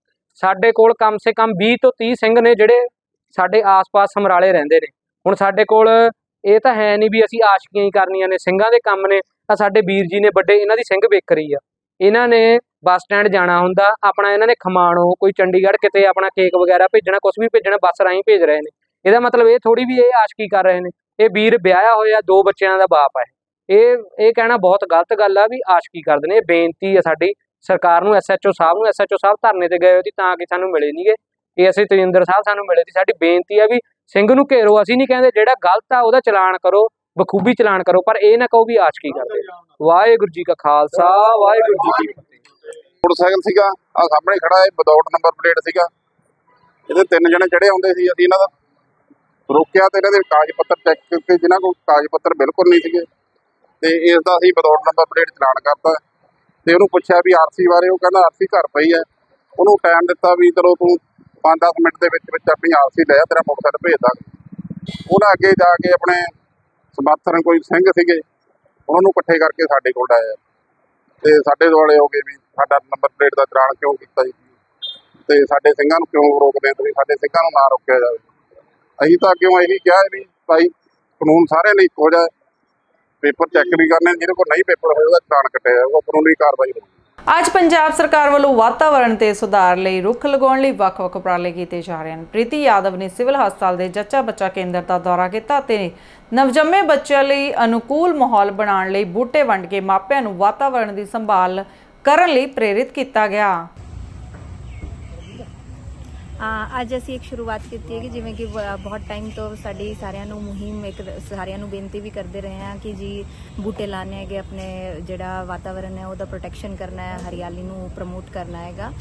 ਸਾਡੇ ਕੋਲ ਕਮ ਸੇ ਕਮ 20 ਤੋਂ 30 ਸਿੰਘ ਨੇ ਜਿਹੜੇ ਸਾਡੇ ਆਸ-ਪਾਸ ਸਮਰਾਲੇ ਰਹਿੰਦੇ ਨੇ। ਹੁਣ ਸਾਡੇ ਕੋਲ ਇਹ ਤਾਂ ਹੈ ਨਹੀਂ ਵੀ ਅਸੀਂ ਆਸ਼ਕੀਆਂ ਹੀ ਕਰਨੀਆਂ ਨੇ, ਸਿੰਘਾਂ ਦੇ ਕੰਮ ਨੇ ਆ ਸਾਡੇ ਵੀਰ ਜੀ ਨੇ ਵੱਡੇ ਇਹਨਾਂ ਦੀ ਸਿੰਘ ਵੇਖਰੀ ਆ। ਇਹਨਾਂ ਨੇ ਬੱਸ ਸਟੈਂਡ ਜਾਣਾ ਹੁੰਦਾ, ਆਪਣਾ ਇਹਨਾਂ ਨੇ ਖਮਾਣੋ, ਕੋਈ ਚੰਡੀਗੜ੍ਹ ਕਿਤੇ ਆਪਣਾ ਕੇਕ ਵਗੈਰਾ ਭੇਜਣਾ ਕੁਝ ਵੀ ਭੇਜਣਾ, ਬੱਸ ਰਾਹੀਂ ਭੇਜ ਰਹੇ ਨੇ। ਇਹਦਾ ਮਤਲਬ ਇਹ ਥੋੜੀ ਵੀ ਇਹ ਆਸ਼ਕੀ ਕਰ ਰਹੇ ਨੇ। ਇਹ ਵੀਰ ਵਿਆਹਿਆ ਹੋਇਆ, ਦੋ ਬੱਚਿਆਂ ਦਾ ਬਾਪ ਹੈ ਇਹ ਇਹ ਕਹਿਣਾ ਬਹੁਤ ਗਲਤ ਗੱਲ ਆ ਵੀ ਆਸ਼ਕੀ ਕਰਦੇ ਨੇ, ਇਹ ਬੇਨਤੀ ਆ ਸਾਡੀ ਸਰਕਾਰ ਨੂੰ ਐਸਐਚਓ ਸਾਹਿਬ ਨੂੰ ਐਸਐਚਓ ਸਾਹਿਬ ਧਰਨੇ ਤੇ ਗਏ ਹੋਏ ਤਾਂ ਕਿ ਸਾਨੂੰ ਮਿਲੇ ਨਹੀਂਗੇ ਇਹ ਅਸੀਂ ਤਜਿੰਦਰ ਸਾਹਿਬ ਸਾਨੂੰ ਮਿਲੇ ਸੀ। ਸਾਡੀ ਬੇਨਤੀ ਆ ਵੀ ਸਿੰਘ ਨੂੰ ਘੇਰੋ, ਅਸੀਂ ਨਹੀਂ ਕਹਿੰਦੇ ਜਿਹੜਾ ਗਲਤ ਆ ਉਹਦਾ ਚਲਾਨ ਕਰੋ, ਬਖੂਬੀ ਚਲਾਨ ਕਰੋ, ਪਰ ਇਹ ਨਾ ਕਹੋ ਵੀ ਆਸ਼ਕੀ ਕਰਦੇ। ਵਾਹਿਗੁਰੂ ਜੀ ਕਾ ਖਾਲਸਾ, ਵਾਹਿਗੁਰੂ ਜੀ ਕੀ ਫਤਿਹ। ਮੋਟਰਸਾਈਕਲ ਸੀਗਾ ਆ ਸਾਹਮਣੇ ਖੜਾ ਹੈ ਵਿਦਆਊਟ ਨੰਬਰ ਪਲੇਟ ਸੀਗਾ। ਇਹਦੇ ਤਿੰਨ ਜਣੇ ਚੜੇ ਆਉਂਦੇ ਸੀ ਅਸੀਂ ਇਹਨਾਂ ਦਾ। ਰੋਕਿਆ ਤੇ ਇਹਨਾਂ ਦੇ ਕਾਗਜ਼ ਪੱਤਰ ਚੈੱਕ ਕੀਤੇ ਜਿਨ੍ਹਾਂ ਕੋਲ ਕਾਗਜ਼ ਪੱਤਰ ਬਿਲਕੁਲ ਨਹੀਂ ਸੀਗੇ। ਤੇ ਇਸ ਦਾ ਅਸੀਂ ਵਿਦਆਊਟ ਨੰਬਰ ਪਲੇਟ ਚਲਾਨ ਕਰਤਾ। ਤੇ ਉਹਨੂੰ ਪੁੱਛਿਆ ਵੀ ਆਰਸੀ ਬਾਰੇ, ਉਹ ਕਹਿੰਦਾ ਆਰਸੀ ਘਰ ਪਈ ਹੈ। ਉਹਨੂੰ ਟਾਈਮ ਦਿੱਤਾ ਵੀ ਚਲੋ ਤੂੰ 5-10 ਮਿੰਟ ਦੇ ਵਿੱਚ ਵਿੱਚ ਆਪਣੀ ਆਰਸੀ ਲੈ ਆ, ਤੇਰਾ ਮੋਟਰਸਾਈਕਲ ਭੇਜ ਦਾਂਗੇ। ਉਹਨਾਂ ਅੱਗੇ ਜਾ ਕੇ ਆਪਣੇ ਸਮਰਥਨ ਕੋਈ ਸਿੰਘ ਸੀਗੇ, ਉਹਨਾਂ ਨੂੰ ਇਕੱਠੇ ਕਰਕੇ ਸਾਡੇ ਕੋਲ ਆਇਆ। ਤੇ ਸਾਡੇ ਦੁਆਲੇ ਹੋ ਗਏ ਵੀ ਸਾਡਾ ਨੰਬਰ ਪਲੇਟ ਦਾ ਚਲਾਨ ਕਿਉਂ ਕੀਤਾ ਜੀ? ਤੇ ਸਾਡੇ ਸਿੰਘਾਂ ਨੂੰ ਕਿਉਂ ਰੋਕਦੇ ਤੁਸੀਂ? ਸਾਡੇ ਸਿੰਘਾਂ ਨੂੰ ਨਾ ਰੋਕਿਆ ਜਾਵੇ। ਅਸੀਂ ਤਾਂ ਅੱਗੇ ਇਹੀ ਕਿਹਾ ਹੈ ਵੀ ਭਾਈ ਕਾਨੂੰਨ ਸਾਰਿਆਂ ਲਈ ਇੱਕੋ ਜਿਹਾ ਹੈ। ਪੇਪਰ ਚੈੱਕ ਵੀ ਕਰਨੇ, ਜਿਹਦੇ ਕੋਲ ਨਹੀਂ ਪੇਪਰ ਹੋਏ, ਉਹਦਾ ਚਲਾਨ ਕੱਟਿਆ ਜਾਊਗਾ ਕਾਨੂੰਨੀ ਕਾਰਵਾਈ ਹੋਊਗੀ। ਅੱਜ ਪੰਜਾਬ ਸਰਕਾਰ ਵੱਲੋਂ ਵਾਤਾਵਰਣ ਤੇ ਸੁਧਾਰ ਲਈ ਰੁੱਖ ਲਗਾਉਣ ਲਈ ਵੱਖ-ਵੱਖ ਉਪਰਾਲੇ ਕੀਤੇ ਜਾ ਰਹੇ ਹਨ। ਪ੍ਰੀਤੀ ਯਾਦਵ ਨੇ ਸਿਵਲ ਹਸਪਤਾਲ ਦੇ ਜੱਚਾ ਬੱਚਾ ਕੇਂਦਰ ਦਾ ਦੌਰਾ ਕੀਤਾ ਤੇ ਨਵਜੰਮੇ ਬੱਚਿਆਂ ਲਈ ਅਨੁਕੂਲ ਮਾਹੌਲ ਬਣਾਉਣ ਲਈ ਬੂਟੇ ਵੰਡ ਕੇ ਮਾਪਿਆਂ ਨੂੰ ਵਾਤਾਵਰਣ ਦੀ ਸੰਭਾਲ ਕਰਨ ਲਈ ਪ੍ਰੇਰਿਤ ਕੀਤਾ ਗਿਆ। ਅੱਜ ਅਸੀਂ ਇੱਕ ਸ਼ੁਰੂਆਤ ਕੀਤੀ ਹੈ ਕਿ ਜਿਵੇਂ ਕਿ ਬ- ਬਹੁਤ ਟਾਈਮ ਤੋਂ ਸਾਡੀ ਸਾਰਿਆਂ ਨੂੰ ਮੁਹਿੰਮ ਇੱਕ ਸਾਰਿਆਂ ਨੂੰ ਬੇਨਤੀ ਵੀ ਕਰਦੇ ਰਹੇ ਹਾਂ ਕਿ ਜੀ ਬੂਟੇ ਲਾਣੇ ਹੈਗੇ, ਆਪਣੇ ਜਿਹੜਾ ਵਾਤਾਵਰਣ ਹੈ ਉਹਦਾ ਪ੍ਰੋਟੈਕਸ਼ਨ ਕਰਨਾ ਹੈ, ਹਰਿਆਲੀ ਨੂੰ ਪ੍ਰਮੋਟ ਕਰਨਾ ਹੈਗਾ।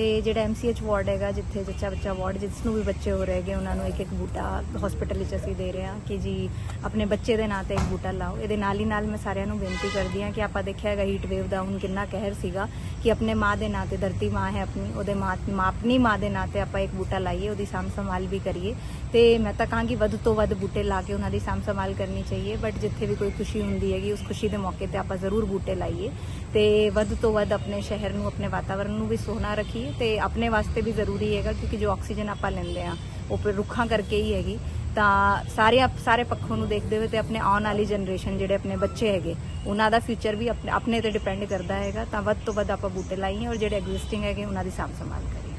ਤੇ ਜਿਹੜਾ ਐਮਸੀਐਚ ਵਾਰਡ ਹੈਗਾ, ਜਿੱਥੇ ਜੱਚਾ ਬੱਚਾ ਵਾਰਡ ਜਿਸ ਨੂੰ ਵੀ ਬੱਚੇ ਹੋ ਰਹੇ ਉਹਨਾਂ ਨੂੰ ਇੱਕ ਇੱਕ ਬੂਟਾ ਹਸਪੀਟਲ ਵਿੱਚ ਅਸੀਂ ਦੇ ਰਹੇ ਹਾਂ ਕਿ ਜੀ ਆਪਣੇ ਬੱਚੇ ਦੇ ਨਾਂ ਤੇ ਇੱਕ ਬੂਟਾ ਲਾਓ। ਇਹਦੇ ਨਾਲ ਹੀ ਨਾਲ ਮੈਂ ਸਾਰਿਆਂ ਨੂੰ ਬੇਨਤੀ ਕਰਦੀ ਹਾਂ ਕਿ ਆਪਾਂ ਦੇਖਿਆ ਹੈਗਾ ਹੀਟ ਵੇਵ ਦਾ ਹੁਣ ਕਿੰਨਾ ਕਹਿਰ ਸੀਗਾ ਕਿ ਆਪਣੇ ਮਾਂ ਦੇ ਨਾਂ ਤੇ, ਧਰਤੀ ਮਾਂ ਹੈ ਆਪਣੀ, ਉਹਦੇ ਮਾਂ, ਮਾਂ- ਆਪਣੀ ਮਾਂ ਦੇ ਨਾਂ ਤੇ ਆਪਾਂ ਇੱਕ ਬੂਟਾ ਲਾਈਏ, ਉਹਦੀ ਸਾਂਭ ਸੰਭਾਲ ਵੀ ਕਰੀਏ। ਤੇ ਮੈਂ ਤਾਂ ਕਹਾਂਗੀ ਵੱਧ ਤੋਂ ਵੱਧ ਬੂਟੇ ਲਾ ਕੇ ਉਹਨਾਂ ਦੀ ਸਾਂਭ ਸੰਭਾਲ ਕਰਨੀ ਚਾਹੀਏ ਬਟ ਜਿੱਥੇ ਵੀ ਕੋਈ ਖੁਸ਼ੀ ਹੁੰਦੀ ਹੈਗੀ, ਉਸ ਖੁਸ਼ੀ ਦੇ ਮੌਕੇ ਤੇ ਆਪਾਂ ਜ਼ਰੂਰ ਬੂਟੇ ਲਾਈਏ ਤੇ ਵੱਧ ਤੋਂ ਵੱਧ ਆਪਣੇ ਸ਼ਹਿਰ ਨੂੰ, ਆਪਣੇ ਵਾਤਾਵਰਣ ਨੂੰ ਵੀ ਸੋਹਣਾ ਰੱਖੀਏ ਤੇ ਆਪਣੇ ਵਾਸਤੇ ਵੀ ਜ਼ਰੂਰੀ ਹੈਗਾ, ਕਿਉਂਕਿ ਜੋ ਆਕਸੀਜਨ ਆਪਾਂ ਲੈਂਦੇ ਆ ਉਹ ਰੁੱਖਾਂ ਕਰਕੇ ਹੀ ਹੈਗੀ। ਤਾਂ ਸਾਰੇ ਸਾਰੇ ਪੱਖੋਂ ਨੂੰ ਦੇਖਦੇ ਹੋਏ ਤੇ ਆਪਣੇ ਆਉਣ ਵਾਲੀ ਜਨਰੇਸ਼ਨ ਜਿਹੜੇ ਆਪਣੇ ਬੱਚੇ ਹੈਗੇ, ਉਹਨਾਂ ਦਾ ਫਿਊਚਰ ਵੀ ਆਪਣੇ ਆਪਣੇ ਤੇ ਡਿਪੈਂਡ ਕਰਦਾ ਹੈਗਾ, ਤਾਂ ਵੱਧ ਤੋਂ ਵੱਧ ਆਪਾਂ ਬੂਟੇ ਲਾਈਏ ਔਰ ਜਿਹੜੇ ਐਗਜ਼ਿਸਟਿੰਗ ਹੈਗੇ, ਉਹਨਾਂ ਦੀ ਸਾਂਭ ਸੰਭਾਲ ਕਰੀਏ।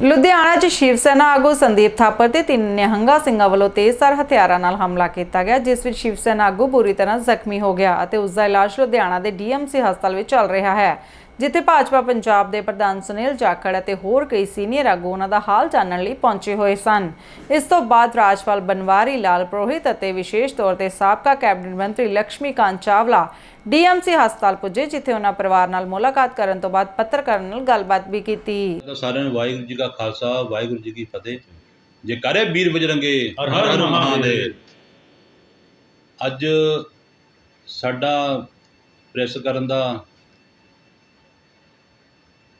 ਲੁਧਿਆਣਾ 'ਚ ਸ਼ਿਵ ਸੈਨਾ ਆਗੂ ਸੰਦੀਪ ਥਾਪਰ ਤੇ ਤਿੰਨ ਨਿਹੰਗਾ ਸਿੰਘਾਂ ਵੱਲੋਂ ਤੇਜ਼ਧਾਰ ਹਥਿਆਰਾਂ ਨਾਲ ਹਮਲਾ ਕੀਤਾ ਗਿਆ, ਜਿਸ ਵਿੱਚ ਸ਼ਿਵ ਸੈਨਾ ਆਗੂ ਬੁਰੀ ਤਰ੍ਹਾਂ ਜ਼ਖਮੀ ਹੋ ਗਿਆ ਅਤੇ ਉਸ ਦਾ ਇਲਾਜ ਲੁਧਿਆਣਾ ਦੇ ਡੀਐਮਸੀ ਹਸਪਤਾਲ ਵਿੱਚ ਚੱਲ ਰਿਹਾ ਹੈ। ਜਿੱਥੇ ਭਾਜਪਾ ਪੰਜਾਬ ਦੇ ਪ੍ਰਧਾਨ ਸੁਨੀਲ ਜਾਖੜ ਅਤੇ ਹੋਰ ਕਈ ਸੀਨੀਅਰ ਆਗੂ ਉਹਨਾਂ ਦਾ ਹਾਲ ਜਾਣਨ ਲਈ ਪਹੁੰਚੇ ਹੋਏ ਸਨ। ਇਸ ਤੋਂ ਬਾਅਦ ਰਾਜਪਾਲ ਬਨਵਾਰੀ ਲਾਲ ਪ੍ਰੋਹਿਤ ਅਤੇ ਵਿਸ਼ੇਸ਼ ਤੌਰ ਤੇ ਸਾਬਕਾ ਕੈਬਨਿਟ ਮੰਤਰੀ ਲక్ష్ਮੀਕਾਂਤ ਚਾਵਲਾ ਡੀਐਮਸੀ ਹਸਪਤਾਲ ਪੁੱਜੇ ਜਿੱਥੇ ਉਹਨਾਂ ਪਰਿਵਾਰ ਨਾਲ ਮੁਲਾਕਾਤ ਕਰਨ ਤੋਂ ਬਾਅਦ ਪੱਤਰਕਾਰਾਂ ਨਾਲ ਗੱਲਬਾਤ ਵੀ ਕੀਤੀ। ਸਾਰਿਆਂ ਨੂੰ ਵਾਹਿਗੁਰੂ ਜੀ ਕਾ ਖਾਲਸਾ ਵਾਹਿਗੁਰੂ ਜੀ ਕੀ ਫਤਿਹ। ਜੇ ਕਰੇ ਵੀਰ ਬਜਰੰਗੇ ਹਰ ਹਰ ਮਹਾਦੇਵ। ਅੱਜ ਸਾਡਾ ਪ੍ਰੈਸ ਕਰਨ ਦਾ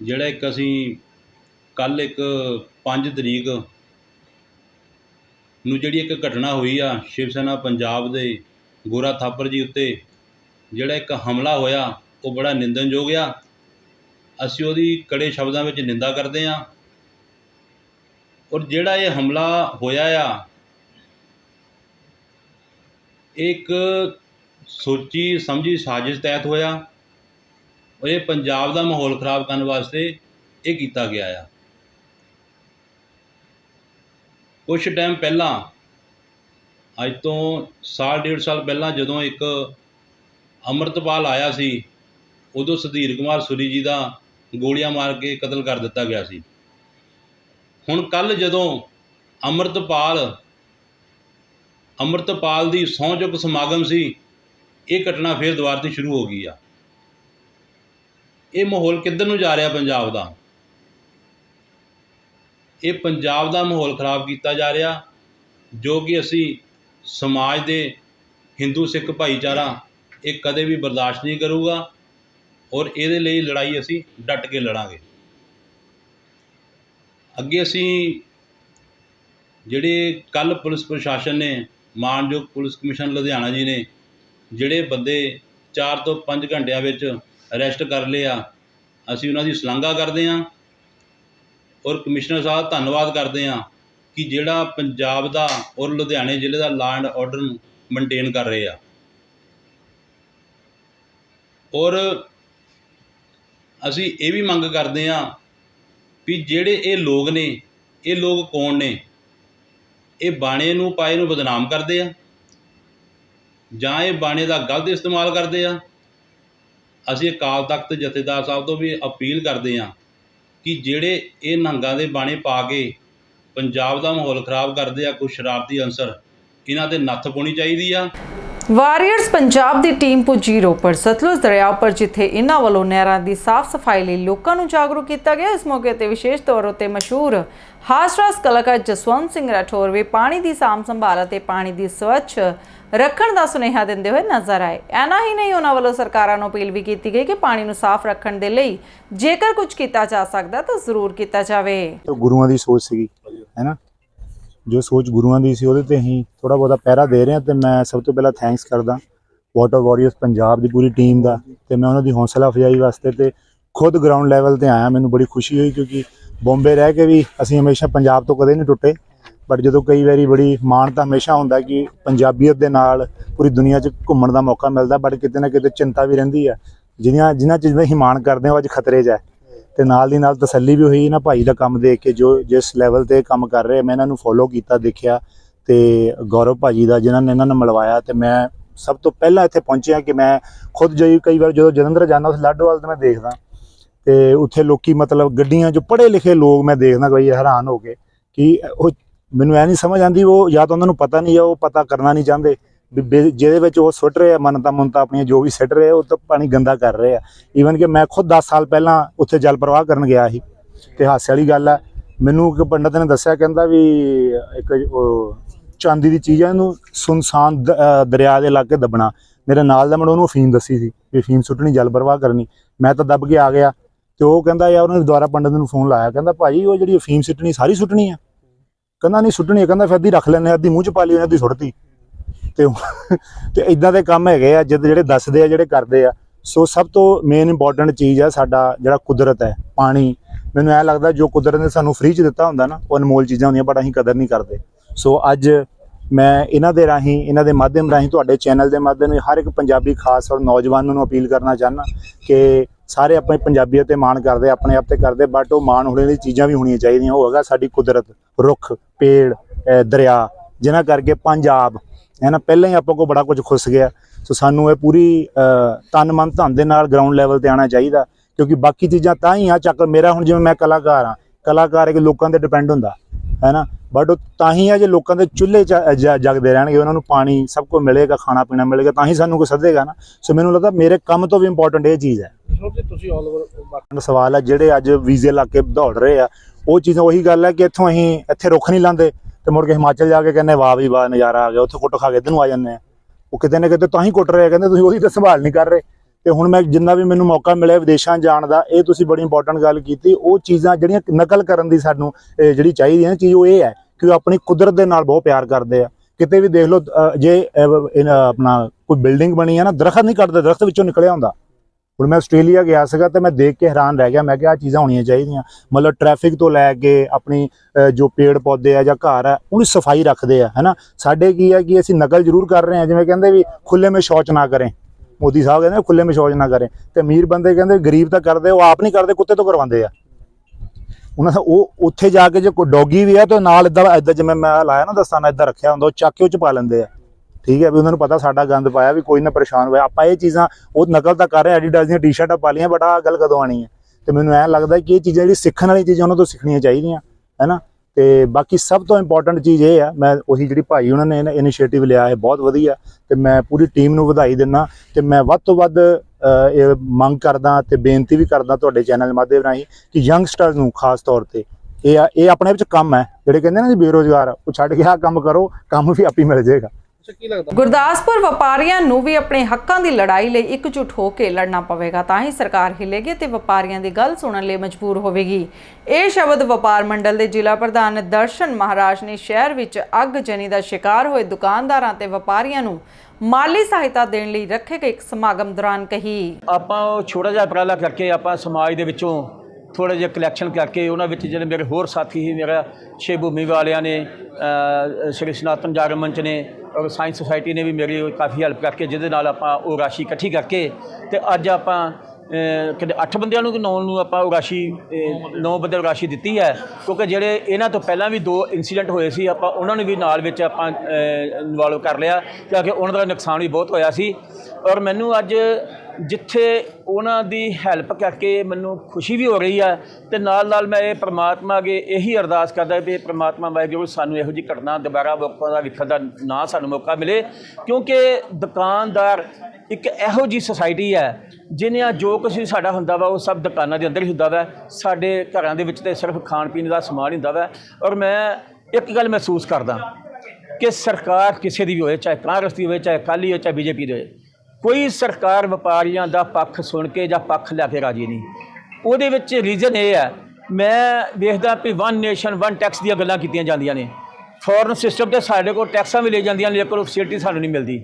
ਜਿਹੜਾ ਇੱਕ ਅਸੀਂ ਕੱਲ ਇੱਕ 5 ਤਰੀਕ ਨੂੰ ਜਿਹੜੀ ਇੱਕ ਘਟਨਾ ਹੋਈ ਆ, ਸ਼ਿਵ ਸੈਨਾ ਪੰਜਾਬ ਦੇ ਗੋਰਾ ਥਾਪਰ ਜੀ ਉੱਤੇ, ਜਿਹੜਾ ਇੱਕ ਹਮਲਾ ਹੋਇਆ, ਉਹ ਬੜਾ ਨਿੰਦਣਯੋਗ ਆ। ਅਸੀਂ ਉਹਦੀ ਕੜੇ ਸ਼ਬਦਾਂ ਵਿੱਚ ਨਿੰਦਾ ਕਰਦੇ ਹਾਂ ਔਰ ਜਿਹੜਾ ਇਹ ਹਮਲਾ ਹੋਇਆ ਆ, ਇਹ ਇੱਕ ਸੋਚੀ ਸਮਝੀ ਸਾਜ਼ਿਸ਼ ਤਹਿਤ ਹੋਇਆ। ਔਰ ਇਹ ਪੰਜਾਬ ਦਾ ਮਾਹੌਲ ਖਰਾਬ ਕਰਨ ਵਾਸਤੇ ਇਹ ਕੀਤਾ ਗਿਆ ਆ। ਕੁਝ ਟਾਈਮ ਪਹਿਲਾਂ, ਅੱਜ ਤੋਂ ਸਾਲ ਡੇਢ ਸਾਲ ਪਹਿਲਾਂ ਜਦੋਂ ਇੱਕ ਅੰਮ੍ਰਿਤਪਾਲ ਆਇਆ ਸੀ, ਉਦੋਂ ਸੁਧੀਰ ਕੁਮਾਰ ਸੁਰੀ ਜੀ ਦਾ ਗੋਲੀਆਂ ਮਾਰ ਕੇ ਕਤਲ ਕਰ ਦਿੱਤਾ ਗਿਆ ਸੀ। ਹੁਣ ਕੱਲ ਜਦੋਂ ਅੰਮ੍ਰਿਤਪਾਲ ਅੰਮ੍ਰਿਤਪਾਲ ਦੀ ਸਹੁੰ ਚੁੱਕ ਸਮਾਗਮ ਸੀ, ਇਹ ਘਟਨਾ ਫੇਰ ਦੁਬਾਰਾ ਤੋਂ ਸ਼ੁਰੂ ਹੋ ਗਈ ਆ। ਇਹ ਮਾਹੌਲ ਕਿੱਧਰ ਨੂੰ ਜਾ ਰਿਹਾ ਪੰਜਾਬ ਦਾ? ਇਹ ਪੰਜਾਬ ਦਾ ਮਾਹੌਲ ਖਰਾਬ ਕੀਤਾ ਜਾ ਰਿਹਾ, ਜੋ ਕਿ ਅਸੀਂ ਸਮਾਜ ਦੇ ਹਿੰਦੂ ਸਿੱਖ ਭਾਈਚਾਰਾ ਇਹ ਕਦੇ ਵੀ ਬਰਦਾਸ਼ਤ ਨਹੀਂ ਕਰੂਗਾ ਔਰ ਇਹਦੇ ਲਈ ਲੜਾਈ ਅਸੀਂ ਡਟ ਕੇ ਲੜਾਂਗੇ। ਅੱਗੇ ਅਸੀਂ ਜਿਹੜੇ ਕੱਲ ਪੁਲਿਸ ਪ੍ਰਸ਼ਾਸਨ ਨੇ, ਮਾਨਯੋਗ ਪੁਲਿਸ ਕਮਿਸ਼ਨ ਲੁਧਿਆਣਾ ਜੀ ਨੇ, ਜਿਹੜੇ ਬੰਦੇ 4 ਤੋਂ 5 ਘੰਟਿਆਂ ਵਿੱਚ ਅਰੈਸਟ ਕਰ ਲਿਆ। ਅਸੀਂ ਉਹਨਾਂ ਦੀ ਸ਼ਲਾਘਾ ਕਰਦੇ ਹਾਂ ਔਰ ਕਮਿਸ਼ਨਰ ਸਾਹਿਬ ਧੰਨਵਾਦ ਕਰਦੇ ਹਾਂ ਕਿ ਜਿਹੜਾ ਪੰਜਾਬ ਦਾ ਔਰ ਲੁਧਿਆਣੇ ਜ਼ਿਲ੍ਹੇ ਦਾ ਲਾਅ ਐਂਡ ਆਰਡਰ ਨੂੰ ਮੇਨਟੇਨ ਕਰ ਰਹੇ ਆ। ਔਰ ਅਸੀਂ ਇਹ ਵੀ ਮੰਗ ਕਰਦੇ ਹਾਂ ਵੀ ਜਿਹੜੇ ਇਹ ਲੋਕ ਨੇ, ਇਹ ਲੋਕ ਕੌਣ ਨੇ? ਇਹ ਬਾਣੇ ਨੂੰ, ਪਾਏ ਨੂੰ ਬਦਨਾਮ ਕਰਦੇ ਆ ਜਾਂ ਇਹ ਬਾਣੇ ਦਾ ਗਲਤ ਇਸਤੇਮਾਲ ਕਰਦੇ ਆ? ਅਸੀਂ ਅਕਾਲ ਤਖਤ ਜਥੇਦਾਰ ਸਾਹਿਬ ਤੋਂ ਵੀ ਅਪੀਲ ਕਰਦੇ ਆ ਕਿ ਜਿਹੜੇ ਇਹ ਨੰਗਾ ਦੇ ਬਾਣੇ ਪਾ ਕੇ ਪੰਜਾਬ ਦਾ ਮਾਹੌਲ ਖਰਾਬ ਕਰਦੇ ਆ ਕੁਝ ਸ਼ਰਾਰਤੀ ਅੰਸਰ ਇਹਨਾਂ ਤੇ ਨੱਥ ਪਾਉਣੀ ਚਾਹੀਦੀ ਆ। ਵਾਰੀਅਰਸ ਪੰਜਾਬ ਦੀ ਟੀਮ ਪੁੱਜੀ ਰੋਪੜ। ਸਤਲੁਜ ਦਰਿਆ ਉੱਪਰ, ਜਿੱਥੇ ਇਹਨਾਂ ਵੱਲੋਂ ਨਹਿਰਾਂ ਦੀ ਸਾਫ਼ ਸਫ਼ਾਈ ਲਈ ਲੋਕਾਂ ਨੂੰ ਜਾਗਰੂਕ ਕੀਤਾ ਗਿਆ, ਇਸ ਮੌਕੇ ਤੇ ਵਿਸ਼ੇਸ਼ ਤੌਰ ਉੱਤੇ ਮਸ਼ਹੂਰ ਹਾਸਰਾਸ ਕਲਾਕਾਰ ਜਸਵੰਤ ਸਿੰਘ ਰਾਠੌਰ ਵੀ ਪਾਣੀ ਦੀ ਸਾਂਭ ਸੰਭਾਲ ਅਤੇ ਪਾਣੀ ਦੀ ਸਵੱਛ ਰੱਖਣ ਦਾ ਸੁਨੇਹਾ ਦਿੰਦੇ ਹੋਏ ਨਜ਼ਰ ਆਏ। ਐਨਾ ਹੀ ਨਹੀਂ ਉਹਨਾਂ ਵੱਲੋਂ ਸਰਕਾਰਾਂ ਨੂੰ ਅਪੀਲ ਵੀ ਕੀਤੀ ਗਈ ਕਿ ਪਾਣੀ ਨੂੰ ਸਾਫ਼ ਰੱਖਣ ਦੇ ਲਈ ਜੇਕਰ ਕੁਝ ਕੀਤਾ ਜਾ ਸਕਦਾ ਤਾਂ ਜ਼ਰੂਰ ਕੀਤਾ ਜਾਵੇ। ਗੁਰੂਆਂ ਦੀ ਸੋਚ ਸੀਗੀ, ਹੈਨਾ? ਜੋ ਸੋਚ ਗੁਰੂਆਂ ਦੀ ਸੀ, ਉਹਦੇ ਤੇ ਹੀ ਥੋੜਾ ਬਹੁਤਾ ਪਹਿਰਾ ਦੇ ਰਹੇ ਹਾਂ ਤੇ ਮੈਂ ਸਭ ਤੋਂ ਪਹਿਲਾਂ ਥੈਂਕਸ ਕਰਦਾ ਵਾਟਰ ਵਾਰੀਅਰਸ ਪੰਜਾਬ ਦੀ ਪੂਰੀ ਟੀਮ ਦਾ ਤੇ ਮੈਂ ਉਹਨਾਂ ਦੀ ਹੌਸਲਾ ਅਫਜ਼ਾਈ ਵਾਸਤੇ ਤੇ ਖੁਦ ਗਰਾਊਂਡ ਲੈਵਲ ਤੇ ਆਇਆ। ਮੈਨੂੰ ਬੜੀ ਖੁਸ਼ੀ ਹੋਈ ਕਿਉਂਕਿ ਬੰਬੇ ਰਹਿ ਕੇ ਵੀ ਅਸੀਂ ਹਮੇਸ਼ਾ ਪੰਜਾਬ ਤੋਂ ਕਦੇ ਨਹੀਂ ਟੁੱਟੇ। ਬਟ ਜਦੋਂ ਕਈ ਵਾਰੀ ਬੜੀ ਮਾਣ ਤਾਂ ਹਮੇਸ਼ਾ ਹੁੰਦਾ ਕਿ ਪੰਜਾਬੀਅਤ ਦੇ ਨਾਲ ਪੂਰੀ ਦੁਨੀਆ 'ਚ ਘੁੰਮਣ ਦਾ ਮੌਕਾ ਮਿਲਦਾ ਬਟ ਕਿਤੇ ਨਾ ਕਿਤੇ ਚਿੰਤਾ ਵੀ ਰਹਿੰਦੀ ਹੈ ਜਿਹਨਾਂ ਜਿਨ੍ਹਾਂ ਚੀਜ਼ਾਂ ਦਾ ਅਸੀਂ ਮਾਣ ਕਰਦੇ ਹਾਂ, ਉਹ ਅੱਜ ਖਤਰੇ 'ਚ ਹੈ ਤੇ ਨਾਲ ਦੀ ਨਾਲ ਤਸੱਲੀ ਵੀ ਹੋਈ ਇਹਨਾਂ ਭਾਈ ਦਾ ਕੰਮ ਦੇਖ ਕੇ, ਜੋ ਜਿਸ ਲੈਵਲ ਤੇ ਕੰਮ ਕਰ ਰਹੇ ਮੈਂ ਇਹਨਾਂ ਨੂੰ ਫੋਲੋ ਕੀਤਾ, ਦੇਖਿਆ। ਤੇ ਗੌਰਵ ਭਾਜੀ ਦਾ ਜਿਨ੍ਹਾਂ ਨੇ ਇਹਨਾਂ ਨੂੰ ਮਿਲਵਾਇਆ, ਤੇ ਮੈਂ ਸਭ ਤੋਂ ਪਹਿਲਾਂ ਇੱਥੇ ਪਹੁੰਚਿਆ ਕਿ ਮੈਂ ਖੁਦ ਜਈ ਕਈ ਵਾਰ ਜਦੋਂ ਜਲੰਧਰ ਜਾਂਦਾ ਉਸ ਲਾਡੋਵਾਲ ਤੇ ਮੈਂ ਦੇਖਦਾ। ਤੇ ਉੱਥੇ ਲੋਕੀ ਮਤਲਬ ਗੱਡੀਆਂ 'ਚ ਪੜ੍ਹੇ ਲਿਖੇ ਲੋਕ ਮੈਂ ਦੇਖਦਾ, ਕੋਈ ਹੈਰਾਨ ਹੋ ਕੇ ਕਿ ਉਹ ਮੈਨੂੰ ਐ ਨਹੀਂ ਸਮਝ ਆਉਂਦੀ ਉਹ ਜਾਂ ਤਾਂ ਉਹਨਾਂ ਨੂੰ ਪਤਾ ਨਹੀਂ ਆ ਉਹ ਪਤਾ ਕਰਨਾ ਨਹੀਂ ਚਾਹੁੰਦੇ ਵੀ ਬੇ- ਜਿਹਦੇ ਵਿੱਚ ਉਹ ਸੁੱਟ ਰਹੇ ਆ ਮਨਤਾ ਮੁੰਤਾ ਆਪਣੀਆਂ ਜੋ ਵੀ ਸੁੱਟ ਰਹੇ ਆ, ਉਹ ਤਾਂ ਪਾਣੀ ਗੰਦਾ ਕਰ ਰਹੇ ਆ। ਈਵਨ ਕਿ ਮੈਂ ਖੁਦ 10 ਸਾਲ ਪਹਿਲਾਂ ਉੱਥੇ ਜਲ ਪ੍ਰਵਾਹ ਕਰਨ ਗਿਆ ਸੀ ਤੇ ਹਾਸੇ ਵਾਲੀ ਗੱਲ ਆ। ਮੈਨੂੰ ਇੱਕ ਪੰਡਤ ਨੇ ਦੱਸਿਆ ਕਹਿੰਦਾ ਵੀ ਇੱਕ ਉਹ ਚਾਂਦੀ ਦੀ ਚੀਜ਼ ਆ ਇਹਨੂੰ ਸੁਨਸਾਨ ਦ- ਦਰਿਆ ਦੇ ਲਾਗੇ ਦੱਬਣਾ। ਮੇਰੇ ਨਾਲ ਦਾ ਮੁੰਡਾ ਉਹਨੂੰ ਅਫੀਮ ਦੱਸੀ ਸੀ ਵੀ ਅਫੀਮ ਸੁੱਟਣੀ ਜਲ ਪ੍ਰਵਾਹ ਕਰਨੀ। ਮੈਂ ਤਾਂ ਦੱਬ ਕੇ ਆ ਗਿਆ। ਤੇ ਉਹ ਕਹਿੰਦਾ ਯਾਰ ਉਹਨੇ ਦੁਬਾਰਾ ਪੰਡਤ ਨੂੰ ਫੋਨ ਲਾਇਆ। ਕਹਿੰਦਾ ਭਾਈ ਉਹ ਜਿਹੜੀ ਅਫੀਮ ਸੁੱਟਣੀ ਸਾਰੀ ਸੁੱਟਣੀ ਆ। ਕਹਿੰਦਾ, ਨਹੀਂ ਸੁੱਟਣੀ ਕਹਿੰਦਾ, ਫਿਰ ਅੱਧੀ ਰੱਖ ਲੈਣੇ ਅੱਧੀ ਮੂੰਹ ਚ ਪਾ ਲਈ, ਉਹਨੇ ਅੱਧੀ ਸੁੱਟਤੀ। ਤੇ ਉਹ- ਤੇ ਇਦਾਂ ਦੇ ਕੰਮ ਹੈਗੇ ਆ, ਜਦ ਜਿਹੜੇ ਦੱਸਦੇ ਆ, ਜਿਹੜੇ ਕਰਦੇ ਆ। ਸੋ ਸਭ ਤੋਂ ਮੇਨ ਇੰਪੋਰਟੈਂਟ ਚੀਜ਼ ਆ ਸਾਡਾ ਜਿਹੜਾ ਕੁਦਰਤ ਹੈ, ਪਾਣੀ। ਮੈਨੂੰ ਐ ਲੱਗਦਾ, ਜੋ ਕੁਦਰਤ ਨੇ ਸਾਨੂੰ ਫ੍ਰੀ ਚ ਦਿੱਤਾ ਹੁੰਦਾ ਨਾ, ਉਹ ਅਨਮੋਲ ਚੀਜ਼ਾਂ ਹੁੰਦੀਆਂ ਬਟ ਅਸੀਂ ਕਦਰ ਨਹੀਂ ਕਰਦੇ। ਸੋ ਅੱਜ ਮੈਂ ਇਹਨਾਂ ਦੇ ਰਾਹੀਂ, ਇਹਨਾਂ ਦੇ ਮਾਧਿਅਮ ਰਾਹੀਂ, ਤੁਹਾਡੇ ਚੈਨਲ ਦੇ ਮਾਧਿਅਮ ਹਰ ਇੱਕ ਪੰਜਾਬੀ ਖਾਸ ਔਰ ਨੌਜਵਾਨ ਨੂੰ ਅਪੀਲ ਕਰਨਾ ਚਾਹੁੰਦਾ ਕਿ ਸਾਰੇ ਆਪਣੇ ਪੰਜਾਬੀਅਤ ਤੇ ਮਾਣ ਕਰਦੇ ਆਪਣੇ ਆਪ ਤੇ ਕਰਦੇ ਬਟ ਉਹ ਮਾਣ ਹੋਣੇ ਦੀ ਚੀਜ਼ਾਂ ਵੀ ਹੋਣੀਆਂ ਚਾਹੀਦੀਆਂ। ਉਹ ਹੈਗਾ ਸਾਡੀ ਕੁਦਰਤ ਰੁੱਖ ਪੇੜ ਦਰਿਆ ਜਿਨ੍ਹਾਂ ਕਰਕੇ ਪੰਜਾਬ ਹੈ ਨਾ ਪਹਿਲਾਂ ਹੀ ਆਪਾਂ ਕੋ ਬੜਾ ਕੁਝ ਖੁੱਸ ਗਿਆ। ਸੋ ਸਾਨੂੰ ਇਹ ਪੂਰੀ ਅਹ, ਤਨ ਮਨ ਧਨ ਦੇ ਨਾਲ ਗਰਾਊਂਡ ਲੈਵਲ ਤੇ ਆਉਣਾ ਚਾਹੀਦਾ ਕਿਉਂਕਿ ਬਾਕੀ ਚੀਜ਼ਾਂ ਤਾਂ ਹੀ ਆ ਚੱਕਰ ਮੇਰਾ ਹੁਣ ਜਿਵੇਂ ਮੈਂ ਕਲਾਕਾਰ ਆ ਕਲਾਕਾਰ ਇੱਕ ਲੋਕਾਂ ਤੇ ਡਿਪੈਂਡ ਹੁੰਦਾ ਹੈ ਨਾ ਬਟ ਉਹ ਤਾਂ ਹੀ ਆ ਜੇ ਲੋਕਾਂ ਦੇ ਚੁੱਲ੍ਹੇ ਚ ਜ- ਜਗਦੇ ਰਹਿਣਗੇ ਉਹਨਾਂ ਨੂੰ ਪਾਣੀ ਸਭ ਕੁਝ ਮਿਲੇਗਾ ਖਾਣਾ ਪੀਣਾ ਮਿਲੇਗਾ ਤਾਂ ਹੀ ਸਾਨੂੰ ਕੋਈ ਸੱਦੇਗਾ ਨਾ। ਸੋ ਮੈਨੂੰ ਲੱਗਦਾ ਮੇਰੇ ਕੰਮ ਤੋਂ ਵੀ ਇੰਪੋਰਟੈਂਟ ਇਹ ਚੀਜ਼ ਹੈ। ਤੁਸੀਂ ਆਲ ਓਵਰ ਸਵਾਲ ਹੈ ਜਿਹੜੇ ਅੱਜ ਵੀਜ਼ੇ ਲਾ ਕੇ ਦੌੜ ਰਹੇ ਆ, ਉਹ ਚੀਜ਼ਾਂ ਉਹੀ ਗੱਲ ਹੈ ਕਿ ਇੱਥੋਂ ਅਸੀਂ ਇੱਥੇ ਰੁੱਖ ਨਹੀਂ ਲਾਂਦੇ ਤੇ ਮੁੜ ਕੇ ਹਿਮਾਚਲ ਜਾ ਕੇ ਕਹਿੰਦੇ, ਵਾਹ ਵੀ ਵਾਹ, ਨਜ਼ਾਰਾ ਆ ਗਿਆ, ਉੱਥੇ ਕੁੱਟ ਖਾ ਕੇ ਇੱਧਰ ਨੂੰ ਆ ਜਾਂਦੇ ਆ। ਉਹ ਕਿਤੇ ਨਾ ਕਿਤੇ ਤਾਂ ਹੀ ਕੁੱਟ ਰਹੇ ਕਹਿੰਦੇ ਤੁਸੀਂ ਉਹਦੀ ਤਾਂ ਸੰਭਾਲ ਨਹੀਂ ਕਰ ਰਹੇ। ਤੇ ਹੁਣ ਮੈਂ ਜਿੰਨਾ ਵੀ ਮੈਨੂੰ ਮੌਕਾ ਮਿਲਿਆ ਵਿਦੇਸ਼ਾਂ ਜਾਣ ਦਾ, ਇਹ ਤੁਸੀਂ ਬੜੀ ਇੰਪੋਰਟੈਂਟ ਗੱਲ ਕੀਤੀ, ਉਹ ਚੀਜ਼ਾਂ ਜਿਹੜੀਆਂ ਨਕਲ ਕਰਨ ਦੀ ਸਾਨੂੰ ਜਿਹੜੀ ਚਾਹੀਦੀ ਹੈ ਨਾ ਚੀਜ਼, ਉਹ ਇਹ ਹੈ ਕਿ ਉਹ ਆਪਣੀ ਕੁਦਰਤ ਦੇ ਨਾਲ ਬਹੁਤ ਪਿਆਰ ਕਰਦੇ ਆ। ਕਿਤੇ ਵੀ ਦੇਖ ਲਓ ਜੇ ਆਪਣਾ ਕੋਈ ਬਿਲਡਿੰਗ ਬਣੀ ਹੈ ਨਾ, ਦਰਖਤ ਨਹੀਂ ਕੱਟਦੇ, ਦਰਖਤ ਵਿੱਚੋਂ ਨਿਕਲਿਆ ਹੁੰਦਾ। ਹੁਣ ਮੈਂ ਆਸਟ੍ਰੇਲੀਆ ਗਿਆ ਸੀਗਾ ਤੇ ਮੈਂ ਦੇਖ ਕੇ ਹੈਰਾਨ ਰਹਿ ਗਿਆ। ਮੈਂ ਕਿਹਾ ਆ ਚੀਜ਼ਾਂ ਹੋਣੀਆਂ ਚਾਹੀਦੀਆਂ। ਮਤਲਬ ਟ੍ਰੈਫਿਕ ਤੋਂ ਲੈ ਕੇ ਆਪਣੀ ਜੋ ਪੇੜ ਪੌਦੇ ਆ ਜਾਂ ਘਰ ਆ ਉਹਨੂੰ ਸਫ਼ਾਈ ਰੱਖਦੇ ਆ, ਹੈਨਾ? ਸਾਡੇ ਕੀ ਹੈ ਕਿ ਅਸੀਂ ਨਕਲ ਜ਼ਰੂਰ ਕਰ ਰਹੇ ਹਾਂ ਜਿਵੇਂ ਕਹਿੰਦੇ ਵੀ ਖੁੱਲੇ ਮੇ ਸ਼ੌਚ ਨਾ ਕਰੇ। ਮੋਦੀ ਸਾਹਿਬ ਕਹਿੰਦੇ ਖੁੱਲੇ ਮੇ ਸ਼ੌਚ ਨਾ ਕਰੇ। ਤੇ ਅਮੀਰ ਬੰਦੇ ਕਹਿੰਦੇ, ਗਰੀਬ ਤਾਂ ਕਰਦੇ, ਉਹ ਆਪ ਨਹੀਂ ਕਰਦੇ, ਕੁੱਤੇ ਤੋਂ ਕਰਵਾਉਂਦੇ ਆ। ਉਹਨਾਂ ਦਾ ਉਹ, ਉੱਥੇ ਜਾ ਕੇ ਜੇ ਕੋਈ ਡੌਗੀ ਵੀ ਆ, ਤਾਂ ਨਾਲ ਇਦਾਂ ਇਦਾਂ ਜਿਵੇਂ ਮੈਂ ਲਾਇਆ ਨਾ ਦਸਤਾਨਾ ਇਦਾਂ ਰੱਖਿਆ ਹੁੰਦਾ, ਉਹ ਚੱਕ ਕੇ ਉਹ ਚ ਪਾ ਲੈਂਦੇ ਆ। ਠੀਕ ਹੈ, ਵੀ ਉਹਨਾਂ ਨੂੰ ਪਤਾ ਸਾਡਾ ਗੰਦ ਪਾਇਆ, ਵੀ ਕੋਈ ਨਾ ਪਰੇਸ਼ਾਨ ਹੋਇਆ। ਆਪਾਂ ਇਹ ਚੀਜ਼ਾਂ, ਉਹ ਨਕਲ ਤਾਂ ਕਰ ਰਹੇ ਐਡੀਡਾਸ ਦੀਆਂ ਟੀ-ਸ਼ਰਟਾਂ ਪਾ ਲਈਆਂ, ਬਟ ਆਹ ਗੱਲ ਕਦੋਂ ਆਣੀ ਹੈ? ਤੇ ਮੈਨੂੰ ਐਂ ਲੱਗਦਾ ਕਿ ਇਹ ਚੀਜ਼ਾਂ ਜਿਹੜੀ ਸਿੱਖਣ ਵਾਲੀ ਚੀਜ਼ਾਂ, ਉਹਨਾਂ ਤੋਂ ਸਿੱਖਣੀਆਂ ਚਾਹੀਦੀਆਂ, ਹੈਨਾ? ਤੇ ਬਾਕੀ ਸਭ ਤੋਂ ਇੰਪੋਰਟੈਂਟ ਚੀਜ਼ ਇਹ ਆ, ਮੈਂ ਉਹੀ ਜਿਹੜੀ ਭਾਈ ਉਹਨਾਂ ਨੇ ਇਨੀਸ਼ੀਏਟਿਵ ਲਿਆ ਹੈ ਬਹੁਤ ਵਧੀਆ। ਤੇ ਮੈਂ ਪੂਰੀ ਟੀਮ ਨੂੰ ਵਧਾਈ ਦਿੰਦਾ ਤੇ ਮੈਂ ਵੱਧ ਤੋਂ ਵੱਧ ਇਹ ਮੰਗ ਕਰਦਾ ਤੇ ਬੇਨਤੀ ਵੀ ਕਰਦਾ ਤੁਹਾਡੇ ਚੈਨਲ ਮਾਧਿਅਮ ਰਾਹੀਂ ਕਿ ਯੰਗਸਟਰਸ ਨੂੰ ਖਾਸ ਤੌਰ ਤੇ, ਇਹ ਆ- ਇਹ ਆਪਣੇ ਵਿੱਚ ਕੰਮ ਹੈ। ਜਿਹੜੇ ਕਹਿੰਦੇ ਨਾ ਜੀ ਬੇਰੋਜ਼ਗਾਰ, ਉਹ ਛੱਡ ਕੇ ਆਹ ਕੰਮ ਕਰੋ, ਕੰਮ ਵੀ ਆਪੀ ਮਿਲ ਜਾਏਗਾ। ਕੀ ਲੱਗਦਾ? ਗੁਰਦਾਸਪੁਰ ਵਪਾਰੀਆਂ ਨੂੰ ਵੀ ਆਪਣੇ ਹੱਕਾਂ ਦੀ ਲੜਾਈ ਲਈ ਇਕਜੁੱਟ ਹੋ ਕੇ ਲੜਨਾ ਪਵੇਗਾ ਤਾਂ ਹੀ ਸਰਕਾਰ ਹਿਲੇਗੀ ਤੇ ਵਪਾਰੀਆਂ ਦੀ ਗੱਲ ਸੁਣਨ ਲਈ ਮਜਬੂਰ ਹੋਵੇਗੀ। ਇਹ ਸ਼ਬਦ ਵਪਾਰ ਮੰਡਲ ਦੇ ਜ਼ਿਲ੍ਹਾ ਪ੍ਰਧਾਨ ਦਰਸ਼ਨ ਮਹਾਰਾਜ ਨੇ ਸ਼ਹਿਰ ਵਿੱਚ ਅੱਗ ਜਨੀ ਦਾ ਸ਼ਿਕਾਰ ਹੋਏ ਦੁਕਾਨਦਾਰਾਂ ਤੇ ਵਪਾਰੀਆਂ ਨੂੰ ਮਾਲੀ ਸਹਾਇਤਾ ਦੇਣ ਲਈ ਰੱਖੇ ਗਏ ਇੱਕ ਸਮਾਗਮ ਦੌਰਾਨ ਕਹੀ। ਆਪਾਂ ਉਹ ਛੋਟਾ ਜਿਹਾ ਉਪਰਾਲਾ ਕਰਕੇ ਆਪਾਂ ਸਮਾਜ ਦੇ ਵਿੱਚੋਂ ਥੋੜਾ ਜਿਹਾ ਕਲੈਕਸ਼ਨ ਕਰਕੇ ਉਹਨਾਂ ਵਿੱਚ ਜਿਹੜੇ ਮੇਰੇ ਹੋਰ ਸਾਥੀ ਸੀ ਮੇਰਾ ਛੇ ਭੂਮੀ ਵਾਲਿਆਂ ਨੇ ਸ਼੍ਰੀ ਸਨਾਤਨ ਜਾਗਰਣ ਮੰਚ ਨੇ ਔਰ ਸਾਇੰਸ ਸੁਸਾਇਟੀ ਨੇ ਵੀ ਮੇਰੀ ਕਾਫੀ ਹੈਲਪ ਕਰਕੇ ਜਿਹਦੇ ਨਾਲ ਆਪਾਂ ਉਹ ਰਾਸ਼ੀ ਇਕੱਠੀ ਕਰਕੇ ਤੇ ਅੱਜ ਆਪਾਂ ਕਿਤੇ 8 ਬੰਦਿਆਂ ਨੂੰ ਕਿ 9 ਨੂੰ ਆਪਾਂ ਉਹ ਰਾਸ਼ੀ 9 ਬੰਦਿਆਂ ਨੂੰ ਰਾਸ਼ੀ ਦਿੱਤੀ ਹੈ। ਕਿਉਂਕਿ ਜਿਹੜੇ ਇਹਨਾਂ ਤੋਂ ਪਹਿਲਾਂ ਵੀ ਦੋ ਇਨਸੀਡੈਂਟ ਹੋਏ ਸੀ ਆਪਾਂ ਉਹਨਾਂ ਨੂੰ ਵੀ ਨਾਲ ਵਿੱਚ ਆਪਾਂ ਇਨਵੋਲਵ ਕਰ ਲਿਆ ਕਿਉਂਕਿ ਉਹਨਾਂ ਦਾ ਨੁਕਸਾਨ ਵੀ ਬਹੁਤ ਹੋਇਆ ਸੀ। ਔਰ ਮੈਨੂੰ ਅੱਜ ਜਿੱਥੇ ਉਹਨਾਂ ਦੀ ਹੈਲਪ ਕਰਕੇ ਮੈਨੂੰ ਖੁਸ਼ੀ ਵੀ ਹੋ ਰਹੀ ਆ ਤੇ ਨਾਲ ਨਾਲ ਮੈਂ ਇਹ ਪ੍ਰਮਾਤਮਾ ਅੱਗੇ ਇਹੀ ਅਰਦਾਸ ਕਰਦਾ ਵੀ ਪ੍ਰਮਾਤਮਾ ਵਾਹਿਗੁਰੂ ਸਾਨੂੰ ਇਹੋ ਜਿਹੀ ਘਟਨਾ ਦੁਬਾਰਾ ਲੋਕਾਂ ਦਾ ਵਿਖਣ ਦਾ ਨਾ ਸਾਨੂੰ ਮੌਕਾ ਮਿਲੇ, ਕਿਉਂਕਿ ਦੁਕਾਨਦਾਰ ਇੱਕ ਇਹੋ ਜਿਹੀ ਸੁਸਾਇਟੀ ਹੈ ਜਿਹਨੇ ਜੋ ਕੁਝ ਵੀ ਸਾਡਾ ਹੁੰਦਾ ਵਾ ਉਹ ਸਭ ਦੁਕਾਨਾਂ ਦੇ ਅੰਦਰ ਹੀ ਹੁੰਦਾ ਵਾ, ਸਾਡੇ ਘਰਾਂ ਦੇ ਵਿੱਚ ਤੇ ਸਿਰਫ ਖਾਣ ਪੀਣ ਦਾ ਸਮਾਨ ਹੀ ਹੁੰਦਾ ਵਾ ਔਰ ਮੈਂ ਇੱਕ ਗੱਲ ਮਹਿਸੂਸ ਕਰਦਾ ਕਿ ਸਰਕਾਰ ਕਿਸੇ ਦੀ ਵੀ ਹੋਵੇ, ਚਾਹੇ ਕਾਂਗਰਸ ਦੀ ਹੋਵੇ, ਚਾਹੇ ਅਕਾਲੀ ਹੋਵੇ, ਚਾਹੇ ਬੀਜੇਪੀ ਦੀ ਹੋਵੇ ਕੋਈ ਸਰਕਾਰ ਵਪਾਰੀਆਂ ਦਾ ਪੱਖ ਸੁਣ ਕੇ ਜਾਂ ਪੱਖ ਲੈ ਕੇ ਰਾਜੀ ਨਹੀਂ। ਉਹਦੇ ਵਿੱਚ ਰੀਜ਼ਨ ਇਹ ਹੈ ਮੈਂ ਵੇਖਦਾ ਵੀ ਵਨ ਨੇਸ਼ਨ ਵਨ ਟੈਕਸ ਦੀਆਂ ਗੱਲਾਂ ਕੀਤੀਆਂ ਜਾਂਦੀਆਂ ਨੇ। ਫੋਰਨ ਸਿਸਟਮ ਤੇ ਸਾਡੇ ਕੋਲ ਟੈਕਸਾਂ ਵੀ ਲੈ ਜਾਂਦੀਆਂ ਨੇ ਲੇਕਿਨ ਉਹ ਫੈਸਿਲਿਟੀ ਸਾਨੂੰ ਨਹੀਂ ਮਿਲਦੀ।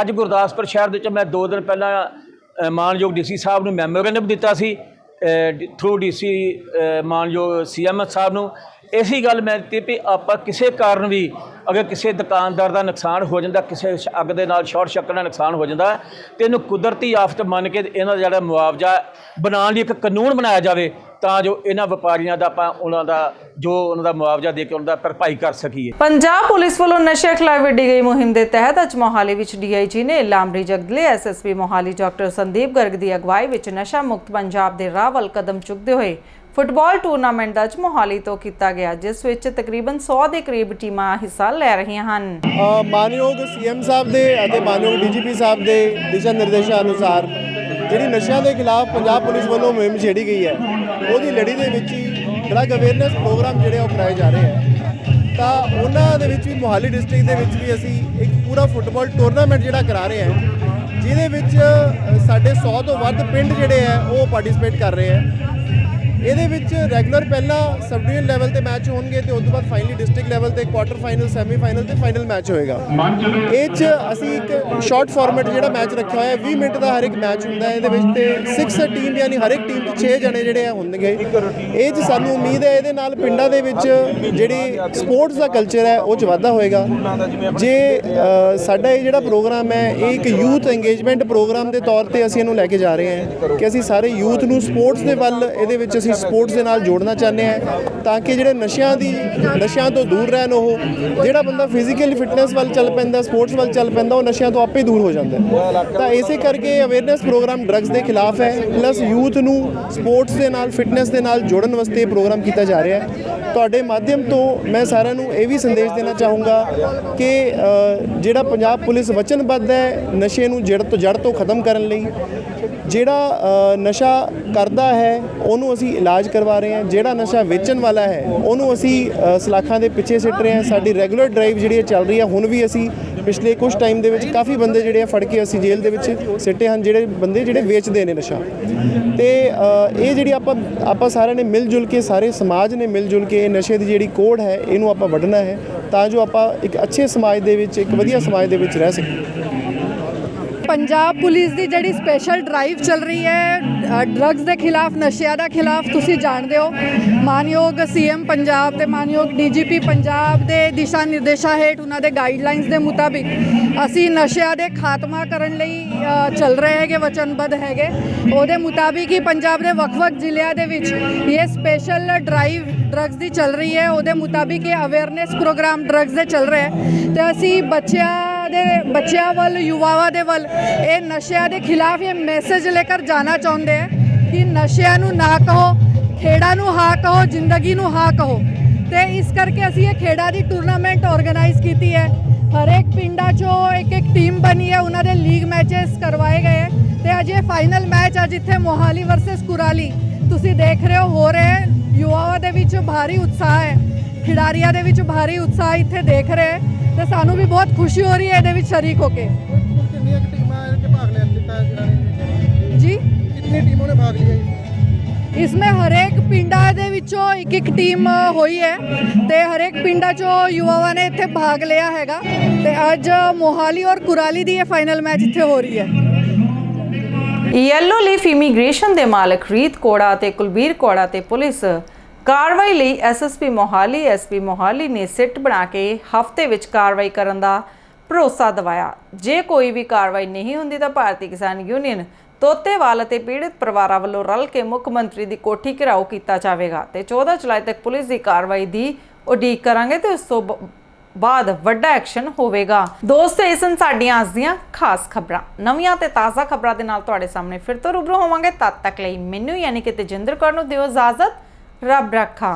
ਅੱਜ ਗੁਰਦਾਸਪੁਰ ਸ਼ਹਿਰ ਦੇ ਵਿੱਚ ਮੈਂ ਦੋ ਦਿਨ ਪਹਿਲਾਂ ਅ, ਮਾਨਯੋਗ ਡੀਸੀ ਸਾਹਿਬ ਨੂੰ ਮੈਮੋਰੈਂਡਮ ਦਿੱਤਾ ਸੀ ਥਰੂ ਡੀਸੀ ਮਾਨਯੋਗ ਸੀਐਮ ਸਾਹਿਬ ਨੂੰ। ਇਸੀ ਗੱਲ ਮੈਂ ਦਿੱਤੀ ਵੀ ਆਪਾਂ ਕਿਸੇ ਕਾਰਨ ਵੀ ਅਗਰ ਕਿਸੇ ਦੁਕਾਨਦਾਰ ਦਾ ਨੁਕਸਾਨ ਹੋ ਜਾਂਦਾ, ਕਿਸੇ ਅੱਗ ਦੇ ਨਾਲ ਸ਼ਾਰਟ ਸਰਕਟ ਨਾਲ ਨੁਕਸਾਨ ਹੋ ਜਾਂਦਾ, ਤੇ ਇਹਨੂੰ ਕੁਦਰਤੀ ਆਫਤ ਮੰਨ ਕੇ ਇਹਨਾਂ ਦਾ ਜਿਹੜਾ ਮੁਆਵਜ਼ਾ ਬਣਾਉਣ ਲਈ ਇੱਕ ਕਾਨੂੰਨ ਬਣਾਇਆ ਜਾਵੇ, ਤਾਂ ਜੋ ਇਹਨਾਂ ਵਪਾਰੀਆਂ ਦਾ ਆਪਾਂ ਉਹਨਾਂ ਦਾ, ਜੋ ਉਹਨਾਂ ਦਾ ਮੁਆਵਜ਼ਾ ਦੇ ਕੇ ਉਹਨਾਂ ਦਾ ਭਰਪਾਈ ਕਰ ਸਕੀਏ। ਪੰਜਾਬ ਪੁਲਿਸ ਵੱਲੋਂ ਨਸ਼ੇ ਖਿਲਾਫ ਵਿੱਢੀ ਗਈ ਮੁਹਿੰਮ ਦੇ ਤਹਿਤ ਅੱਜ ਮੋਹਾਲੀ ਵਿੱਚ ਡੀਆਈਜੀ ਨੇ ਲਾਮਰੀ ਜਗਦਲੇ ਐਸਐਸਪੀ ਮੋਹਾਲੀ ਡਾਕਟਰ ਸੰਦੀਪ ਗਰਗ ਦੀ ਅਗਵਾਈ ਵਿੱਚ ਨਸ਼ਾ ਮੁਕਤ ਪੰਜਾਬ ਦੇ ਰਾਹ ਵੱਲ ਕਦਮ ਚੁੱਕਦੇ ਹੋਏ ਫੁੱਟਬਾਲ ਟੂਰਨਾਮੈਂਟ ਦਾ ਅੱਜ ਮੋਹਾਲੀ ਤੋਂ ਕੀਤਾ ਗਿਆ ਜਿਸ ਵਿੱਚ ਤਕਰੀਬਨ 100 ਦੇ ਕਰੀਬ ਟੀਮਾਂ ਹਿੱਸਾ ਲੈ ਰਹੀਆਂ ਹਨ। ਅ, ਮਾਨਯੋਗ ਸੀਐਮ ਸਾਹਿਬ ਦੇ ਅਤੇ ਮਾਨਯੋਗ ਡੀਜੀਪੀ ਸਾਹਿਬ ਦੇ ਦਿਸ਼ਾ ਨਿਰਦੇਸ਼ਾਂ ਅਨੁਸਾਰ ਜਿਹੜੀ ਨਸ਼ਿਆਂ ਦੇ ਖਿਲਾਫ ਪੰਜਾਬ ਪੁਲਿਸ ਵੱਲੋਂ ਮੁਹਿੰਮ ਛੇੜੀ ਗਈ ਹੈ ਉਹਦੀ ਲੜੀ ਦੇ ਵਿੱਚ ਹੀ ਡਰੱਗ ਅਵੇਅਰਨੈਸ ਪ੍ਰੋਗਰਾਮ ਜਿਹੜੇ ਉਹ ਕਰਾਏ ਜਾ ਰਹੇ ਹੈ ਤਾਂ ਉਹਨਾਂ ਦੇ ਵਿੱਚ ਵੀ ਮੋਹਾਲੀ ਡਿਸਟ੍ਰਿਕਟ ਦੇ ਵਿੱਚ ਵੀ ਅਸੀਂ ਇੱਕ ਪੂਰਾ ਫੁੱਟਬਾਲ ਟੂਰਨਾਮੈਂਟ ਜਿਹੜਾ ਕਰਾ ਰਹੇ ਹਾਂ ਜਿਹਦੇ ਵਿੱਚ ਸਾਡੇ 100 ਤੋਂ ਵੱਧ ਪਿੰਡ ਜਿਹੜੇ ਆ ਉਹ ਪਾਰਟਿਸਿਪੇਟ ਕਰ ਰਹੇ ਹੈ ਇਹਦੇ ਵਿੱਚ ਰੈਗੂਲਰ ਪਹਿਲਾਂ ਸਬ ਡਿਵੀਜ਼ਨ ਲੈਵਲ ਤੇ ਮੈਚ ਹੋਣਗੇ ਤੇ ਉਸ ਤੋਂ ਬਾਅਦ ਫਾਈਨਲੀ ਡਿਸਟ੍ਰਿਕਟ ਲੈਵਲ ਤੇ ਕੁਆਟਰ ਫਾਈਨਲ ਸੈਮੀ ਫਾਈਨਲ ਤੇ ਫਾਈਨਲ ਮੈਚ ਹੋਏਗਾ। ਇਹ 'ਚ ਅਸੀਂ ਇੱਕ ਸ਼ਾਰਟ ਫਾਰਮੈਟ ਜਿਹੜਾ ਮੈਚ ਰੱਖਿਆ ਹੋਇਆ ਹੈ 20 ਮਿੰਟ ਦਾ ਹਰ ਇੱਕ ਮੈਚ ਹੁੰਦਾ ਹੈ। ਇਹਦੇ ਵਿੱਚ ਤੇ 6 ਟੀਮ ਯਾਨੀ ਹਰ ਇੱਕ ਟੀਮ 'ਚ 6 ਜਣੇ ਜਿਹੜੇ ਆ ਹੋਣਗੇ। ਇਹ 'ਚ ਸਾਨੂੰ ਉਮੀਦ ਹੈ ਇਹਦੇ ਨਾਲ ਪਿੰਡਾਂ ਦੇ ਵਿੱਚ ਜਿਹੜੀ ਸਪੋਰਟਸ ਦਾ ਕਲਚਰ ਹੈ ਉਹ 'ਚ ਵਾਧਾ ਹੋਏਗਾ। ਜੇ ਸਾਡਾ ਇਹ ਜਿਹੜਾ ਪ੍ਰੋਗਰਾਮ ਹੈ ਇਹ ਇੱਕ ਯੂਥ ਇੰਗੇਜਮੈਂਟ ਪ੍ਰੋਗਰਾਮ ਦੇ ਤੌਰ ਤੇ ਅਸੀਂ ਇਹਨੂੰ ਲੈ ਕੇ ਜਾ ਰਹੇ ਹਾਂ ਕਿ ਅਸੀਂ ਸਾਰੇ ਯੂਥ ਨੂੰ ਸਪੋਰਟਸ ਦੇ ਵੱਲ ਇਹਦੇ ਵਿੱਚ ਅਸੀਂ ਸਪੋਰਟਸ ਦੇ ਨਾਲ ਜੋੜਨਾ ਚਾਹੁੰਦੇ ਹਾਂ ਤਾਂ ਕਿ ਜਿਹੜੇ ਨਸ਼ਿਆਂ ਦੀ, ਨਸ਼ਿਆਂ ਤੋਂ ਦੂਰ ਰਹਿਣ ਉਹ, ਜਿਹੜਾ ਬੰਦਾ ਫਿਜ਼ੀਕਲ ਫਿਟਨੈਸ ਵੱਲ ਚੱਲ ਪੈਂਦਾ ਸਪੋਰਟਸ ਵੱਲ ਚੱਲ ਪੈਂਦਾ, ਉਹ ਨਸ਼ਿਆਂ ਤੋਂ ਆਪੇ ਦੂਰ ਹੋ ਜਾਂਦਾ ਤਾਂ ਇਸੇ ਕਰਕੇ ਅਵੇਅਰਨੈਸ ਪ੍ਰੋਗਰਾਮ ਡਰੱਗਸ ਦੇ ਖਿਲਾਫ ਹੈ ਪਲੱਸ ਯੂਥ ਨੂੰ ਸਪੋਰਟਸ ਦੇ ਨਾਲ ਫਿਟਨੈਸ ਦੇ ਨਾਲ ਜੋੜਨ ਵਾਸਤੇ ਇਹ ਪ੍ਰੋਗਰਾਮ ਕੀਤਾ ਜਾ ਰਿਹਾ ਹੈ। ਤੁਹਾਡੇ ਮਾਧਿਅਮ ਤੋਂ ਮੈਂ ਸਾਰਿਆਂ ਨੂੰ ਇਹ ਵੀ ਸੰਦੇਸ਼ ਦੇਣਾ ਚਾਹੂੰਗਾ ਕਿ ਜਿਹੜਾ ਪੰਜਾਬ ਪੁਲਿਸ ਵਚਨਬੱਧ ਹੈ ਨਸ਼ੇ ਨੂੰ ਜੜ ਤੋਂ ਜੜ ਤੋਂ ਖਤਮ ਕਰਨ ਲਈ, ਜਿਹੜਾ ਨਸ਼ਾ ਕਰਦਾ ਹੈ, ਉਹਨੂੰ ਅਸੀਂ ਇਲਾਜ ਕਰਵਾ ਰਹੇ ਹਾਂ, ਜਿਹੜਾ ਨਸ਼ਾ ਵੇਚਣ ਵਾਲਾ ਹੈ, ਉਹਨੂੰ ਅਸੀਂ ਸਲਾਖਾਂ ਦੇ ਪਿੱਛੇ ਸਿੱਟ ਰਹੇ ਹਾਂ। ਸਾਡੀ ਰੈਗੂਲਰ ਡਰਾਈਵ ਜਿਹੜੀ ਹੈ ਚੱਲ ਰਹੀ ਹੈ, ਹੁਣ ਵੀ ਅਸੀਂ ਪਿਛਲੇ ਕੁਝ ਟਾਈਮ ਦੇ ਵਿੱਚ ਕਾਫੀ ਬੰਦੇ ਜਿਹੜੇ ਆ ਫੜ ਕੇ ਅਸੀਂ ਜੇਲ੍ਹ ਦੇ ਵਿੱਚ ਸਿੱਟੇ ਹਨ, ਜਿਹੜੇ ਬੰਦੇ ਜਿਹੜੇ ਵੇਚਦੇ ਨੇ ਨਸ਼ਾ। ਤੇ ਇਹ ਜਿਹੜੀ ਆਪਾਂ ਆਪਾਂ ਸਾਰਿਆਂ ਨੇ ਮਿਲ ਜੁਲ ਕੇ, ਸਾਰੇ ਸਮਾਜ ਨੇ ਮਿਲ ਜੁਲ ਕੇ ਇਹ ਨਸ਼ੇ ਦੀ ਜਿਹੜੀ ਕੋੜ ਹੈ, ਇਹਨੂੰ ਆਪਾਂ ਵੱਢਣਾ ਹੈ, ਤਾਂ ਜੋ ਆਪਾਂ ਇੱਕ ਅੱਛੇ ਸਮਾਜ ਦੇ ਵਿੱਚ, ਇੱਕ ਵਧੀਆ ਸਮਾਜ ਦੇ ਵਿੱਚ ਰਹਿ ਸਕੀਏ। ਪੰਜਾਬ ਪੁਲਿਸ ਦੀ ਜਿਹੜੀ ਸਪੈਸ਼ਲ ਡਰਾਈਵ ਚੱਲ ਰਹੀ ਹੈ ਡਰੱਗਸ ਦੇ ਖਿਲਾਫ, ਨਸ਼ਿਆਂ ਦੇ ਖਿਲਾਫ, ਤੁਸੀਂ ਜਾਣਦੇ ਹੋ। ਮਾਨਯੋਗ ਸੀਐਮ ਪੰਜਾਬ ਤੇ ਮਾਨਯੋਗ ਡੀਜੀਪੀ ਪੰਜਾਬ ਦੇ ਦਿਸ਼ਾ ਨਿਰਦੇਸ਼ਾਂ ਹੇਠ ਉਹਨਾਂ ਦੇ ਗਾਈਡਲਾਈਨਸ ਦੇ ਮੁਤਾਬਿਕ ਅਸੀਂ ਨਸ਼ਿਆਂ ਦੇ ਖਾਤਮਾ ਕਰਨ ਲਈ ਚੱਲ ਰਹੇ ਹੈਗੇ, ਵਚਨਬੱਧ ਹੈਗੇ। ਉਹਦੇ ਮੁਤਾਬਿਕ ਹੀ ਪੰਜਾਬ ਦੇ ਵੱਖ-ਵੱਖ ਜ਼ਿਲ੍ਹਿਆਂ ਦੇ ਵਿੱਚ ਇਹ ਸਪੈਸ਼ਲ ਡਰਾਈਵ ਡਰੱਗਸ ਦੀ ਚੱਲ ਰਹੀ ਹੈ। ਉਹਦੇ ਮੁਤਾਬਿਕ ਇਹ ਅਵੇਅਰਨੈਸ ਪ੍ਰੋਗਰਾਮ ਡਰੱਗਸ ਦੇ ਚੱਲ ਰਿਹਾ ਹੈ। ਤੇ ਅਸੀਂ ਬੱਚਿਆਂ ਦੇ ਬੱਚਿਆਂ ਵੱਲ, ਯੁਵਾਵਾਂ ਦੇ ਵੱਲ, ਇਹ ਨਸ਼ਿਆਂ ਦੇ ਖਿਲਾਫ ਇਹ ਮੈਸੇਜ ਲੈ ਕੇ ਜਾਣਾ ਚਾਹੁੰਦੇ ਹੈ ਕਿ ਨਸ਼ਿਆਂ ਨੂੰ ਨਾ ਕਹੋ, ਖੇਡਾਂ ਨੂੰ ਹਾਂ ਕਹੋ, ਜ਼ਿੰਦਗੀ ਨੂੰ ਹਾਂ ਕਹੋ। ਤੇ ਇਸ ਕਰਕੇ ਅਸੀਂ ਇਹ ਖੇਡਾਂ ਦੀ ਟੂਰਨਾਮੈਂਟ ਆਰਗੇਨਾਈਜ਼ ਕੀਤੀ ਹੈ। ਹਰੇਕ ਪਿੰਡਾਂ 'ਚੋਂ ਇੱਕ ਇੱਕ ਟੀਮ ਬਣੀ ਹੈ, ਉਹਨਾਂ ਦੇ ਲੀਗ ਮੈਚਸ ਕਰਵਾਏ ਗਏ ਹੈ। ਤੇ ਅੱਜ ਇਹ ਫਾਈਨਲ ਮੈਚ ਅੱਜ ਇੱਥੇ ਮੋਹਾਲੀ ਵਰਸਸ ਕੁਰਾਲੀ। ਤੁਸੀਂ ਦੇਖ ਰਹੇ ਹੋ ਹੋ ਰਿਹਾ ਯੁਵਾਵਾਂ ਦੇ ਵਿੱਚ ਭਾਰੀ ਉਤਸ਼ਾਹ ਹੈ। ਖਿਡਾਰੀਆਂ ਦੇ ਵਿੱਚ ਭਾਰੀ ਉਤਸ਼ਾਹ ਇੱਥੇ ਦੇਖ ਰਹੇ ਤੇ ਸਾਨੂੰ ਵੀ ਬਹੁਤ ਖੁਸ਼ੀ ਹੋ ਰਹੀ ਹੈ ਇਹਦੇ ਵਿੱਚ ਸ਼ਰੀਕ ਹੋ ਕੇ। ਕਿੰਨੀਆਂ ਟੀਮਾਂ ਭਾਗ ਜਿਹੜਾ ਨੇ? ਜੀ? ਕਿੰਨੀ ਟੀਮਾਂ ਨੇ ਭਾਗ ਲਿਆ ਇਸਮੇ ਹਰੇਕ ਪਿੰਡਾਂ ਦੇ ਵਿੱਚੋਂ ਇੱਕ ਇੱਕ ਟੀਮ ਹੋਈ ਹੈ ਤੇ ਹਰੇਕ ਪਿੰਡਾਂ ਚੋਂ ਯੁਵਾਵਾਂ ਨੇ ਇੱਥੇ ਭਾਗ ਲਿਆ ਹੈਗਾ ਤੇ ਅੱਜ ਮੋਹਾਲੀ ਔਰ ਕੁਰਾਲੀ ਦੀ ਇਹ ਫਾਈਨਲ ਮੈਚ ਇੱਥੇ ਹੋ ਰਹੀ ਹੈ। ਯੈਲੋ ਲੀਫ ਇਮੀਗ੍ਰੇਸ਼ਨ ਦੇ ਮਾਲਕ ਰੀਤ ਕੋੜਾ ਅਤੇ ਕੁਲਬੀਰ ਕੋੜਾ ਤੇ ਪੁਲਿਸ ਕਾਰਵਾਈ ਲਈ ਐਸਐਸਪੀ ਮੋਹਾਲੀ ਐਸਪੀ ਮੋਹਾਲੀ ਨੇ ਸਿੱਟ ਬਣਾ ਕੇ ਹਫ਼ਤੇ ਵਿੱਚ ਕਾਰਵਾਈ ਕਰਨ ਦਾ ਭਰੋਸਾ ਦਿਵਾਇਆ। ਜੇ ਕੋਈ ਵੀ ਕਾਰਵਾਈ ਨਹੀਂ ਹੁੰਦੀ ਤਾਂ ਭਾਰਤੀ ਕਿਸਾਨ ਯੂਨੀਅਨ ਤੋਤੇਵਾਲ ਅਤੇ ਪੀੜਿਤ ਪਰਿਵਾਰਾਂ ਵੱਲੋਂ ਰਲ ਕੇ ਮੁੱਖ ਮੰਤਰੀ ਦੀ ਕੋਠੀ ਘਿਰਾਓ ਕੀਤਾ ਜਾਵੇਗਾ ਤੇ 14 ਜੁਲਾਈ ਤੱਕ ਪੁਲਿਸ ਦੀ ਕਾਰਵਾਈ ਦੀ ਉਡੀਕ ਕਰਾਂਗੇ ਤੇ ਉਸ ਤੋਂ ਬਾਅਦ ਵੱਡਾ ਐਕਸ਼ਨ ਹੋਵੇਗਾ। ਦੋਸਤੋ, ਇਹ ਸਨ ਸਾਡੀਆਂ ਅੱਜ ਦੀਆਂ ਖਾਸ ਖਬਰਾਂ। ਨਵੀਆਂ ਤੇ ਤਾਜ਼ਾ ਖਬਰਾਂ ਦੇ ਨਾਲ ਤੁਹਾਡੇ ਸਾਹਮਣੇ ਫਿਰ ਤੋਂ ਰੂਬਰੂ ਹੋਵਾਂਗੇ। ਤਦ ਤੱਕ ਲਈ ਮੈਨੂੰ ਯਾਨੀ ਕਿ ਤੇਜਿੰਦਰ ਕੌਰ ਨੂੰ ਦਿਓ ਇਜਾਜ਼ਤ। ਰੱਬ ਰੱਖਾ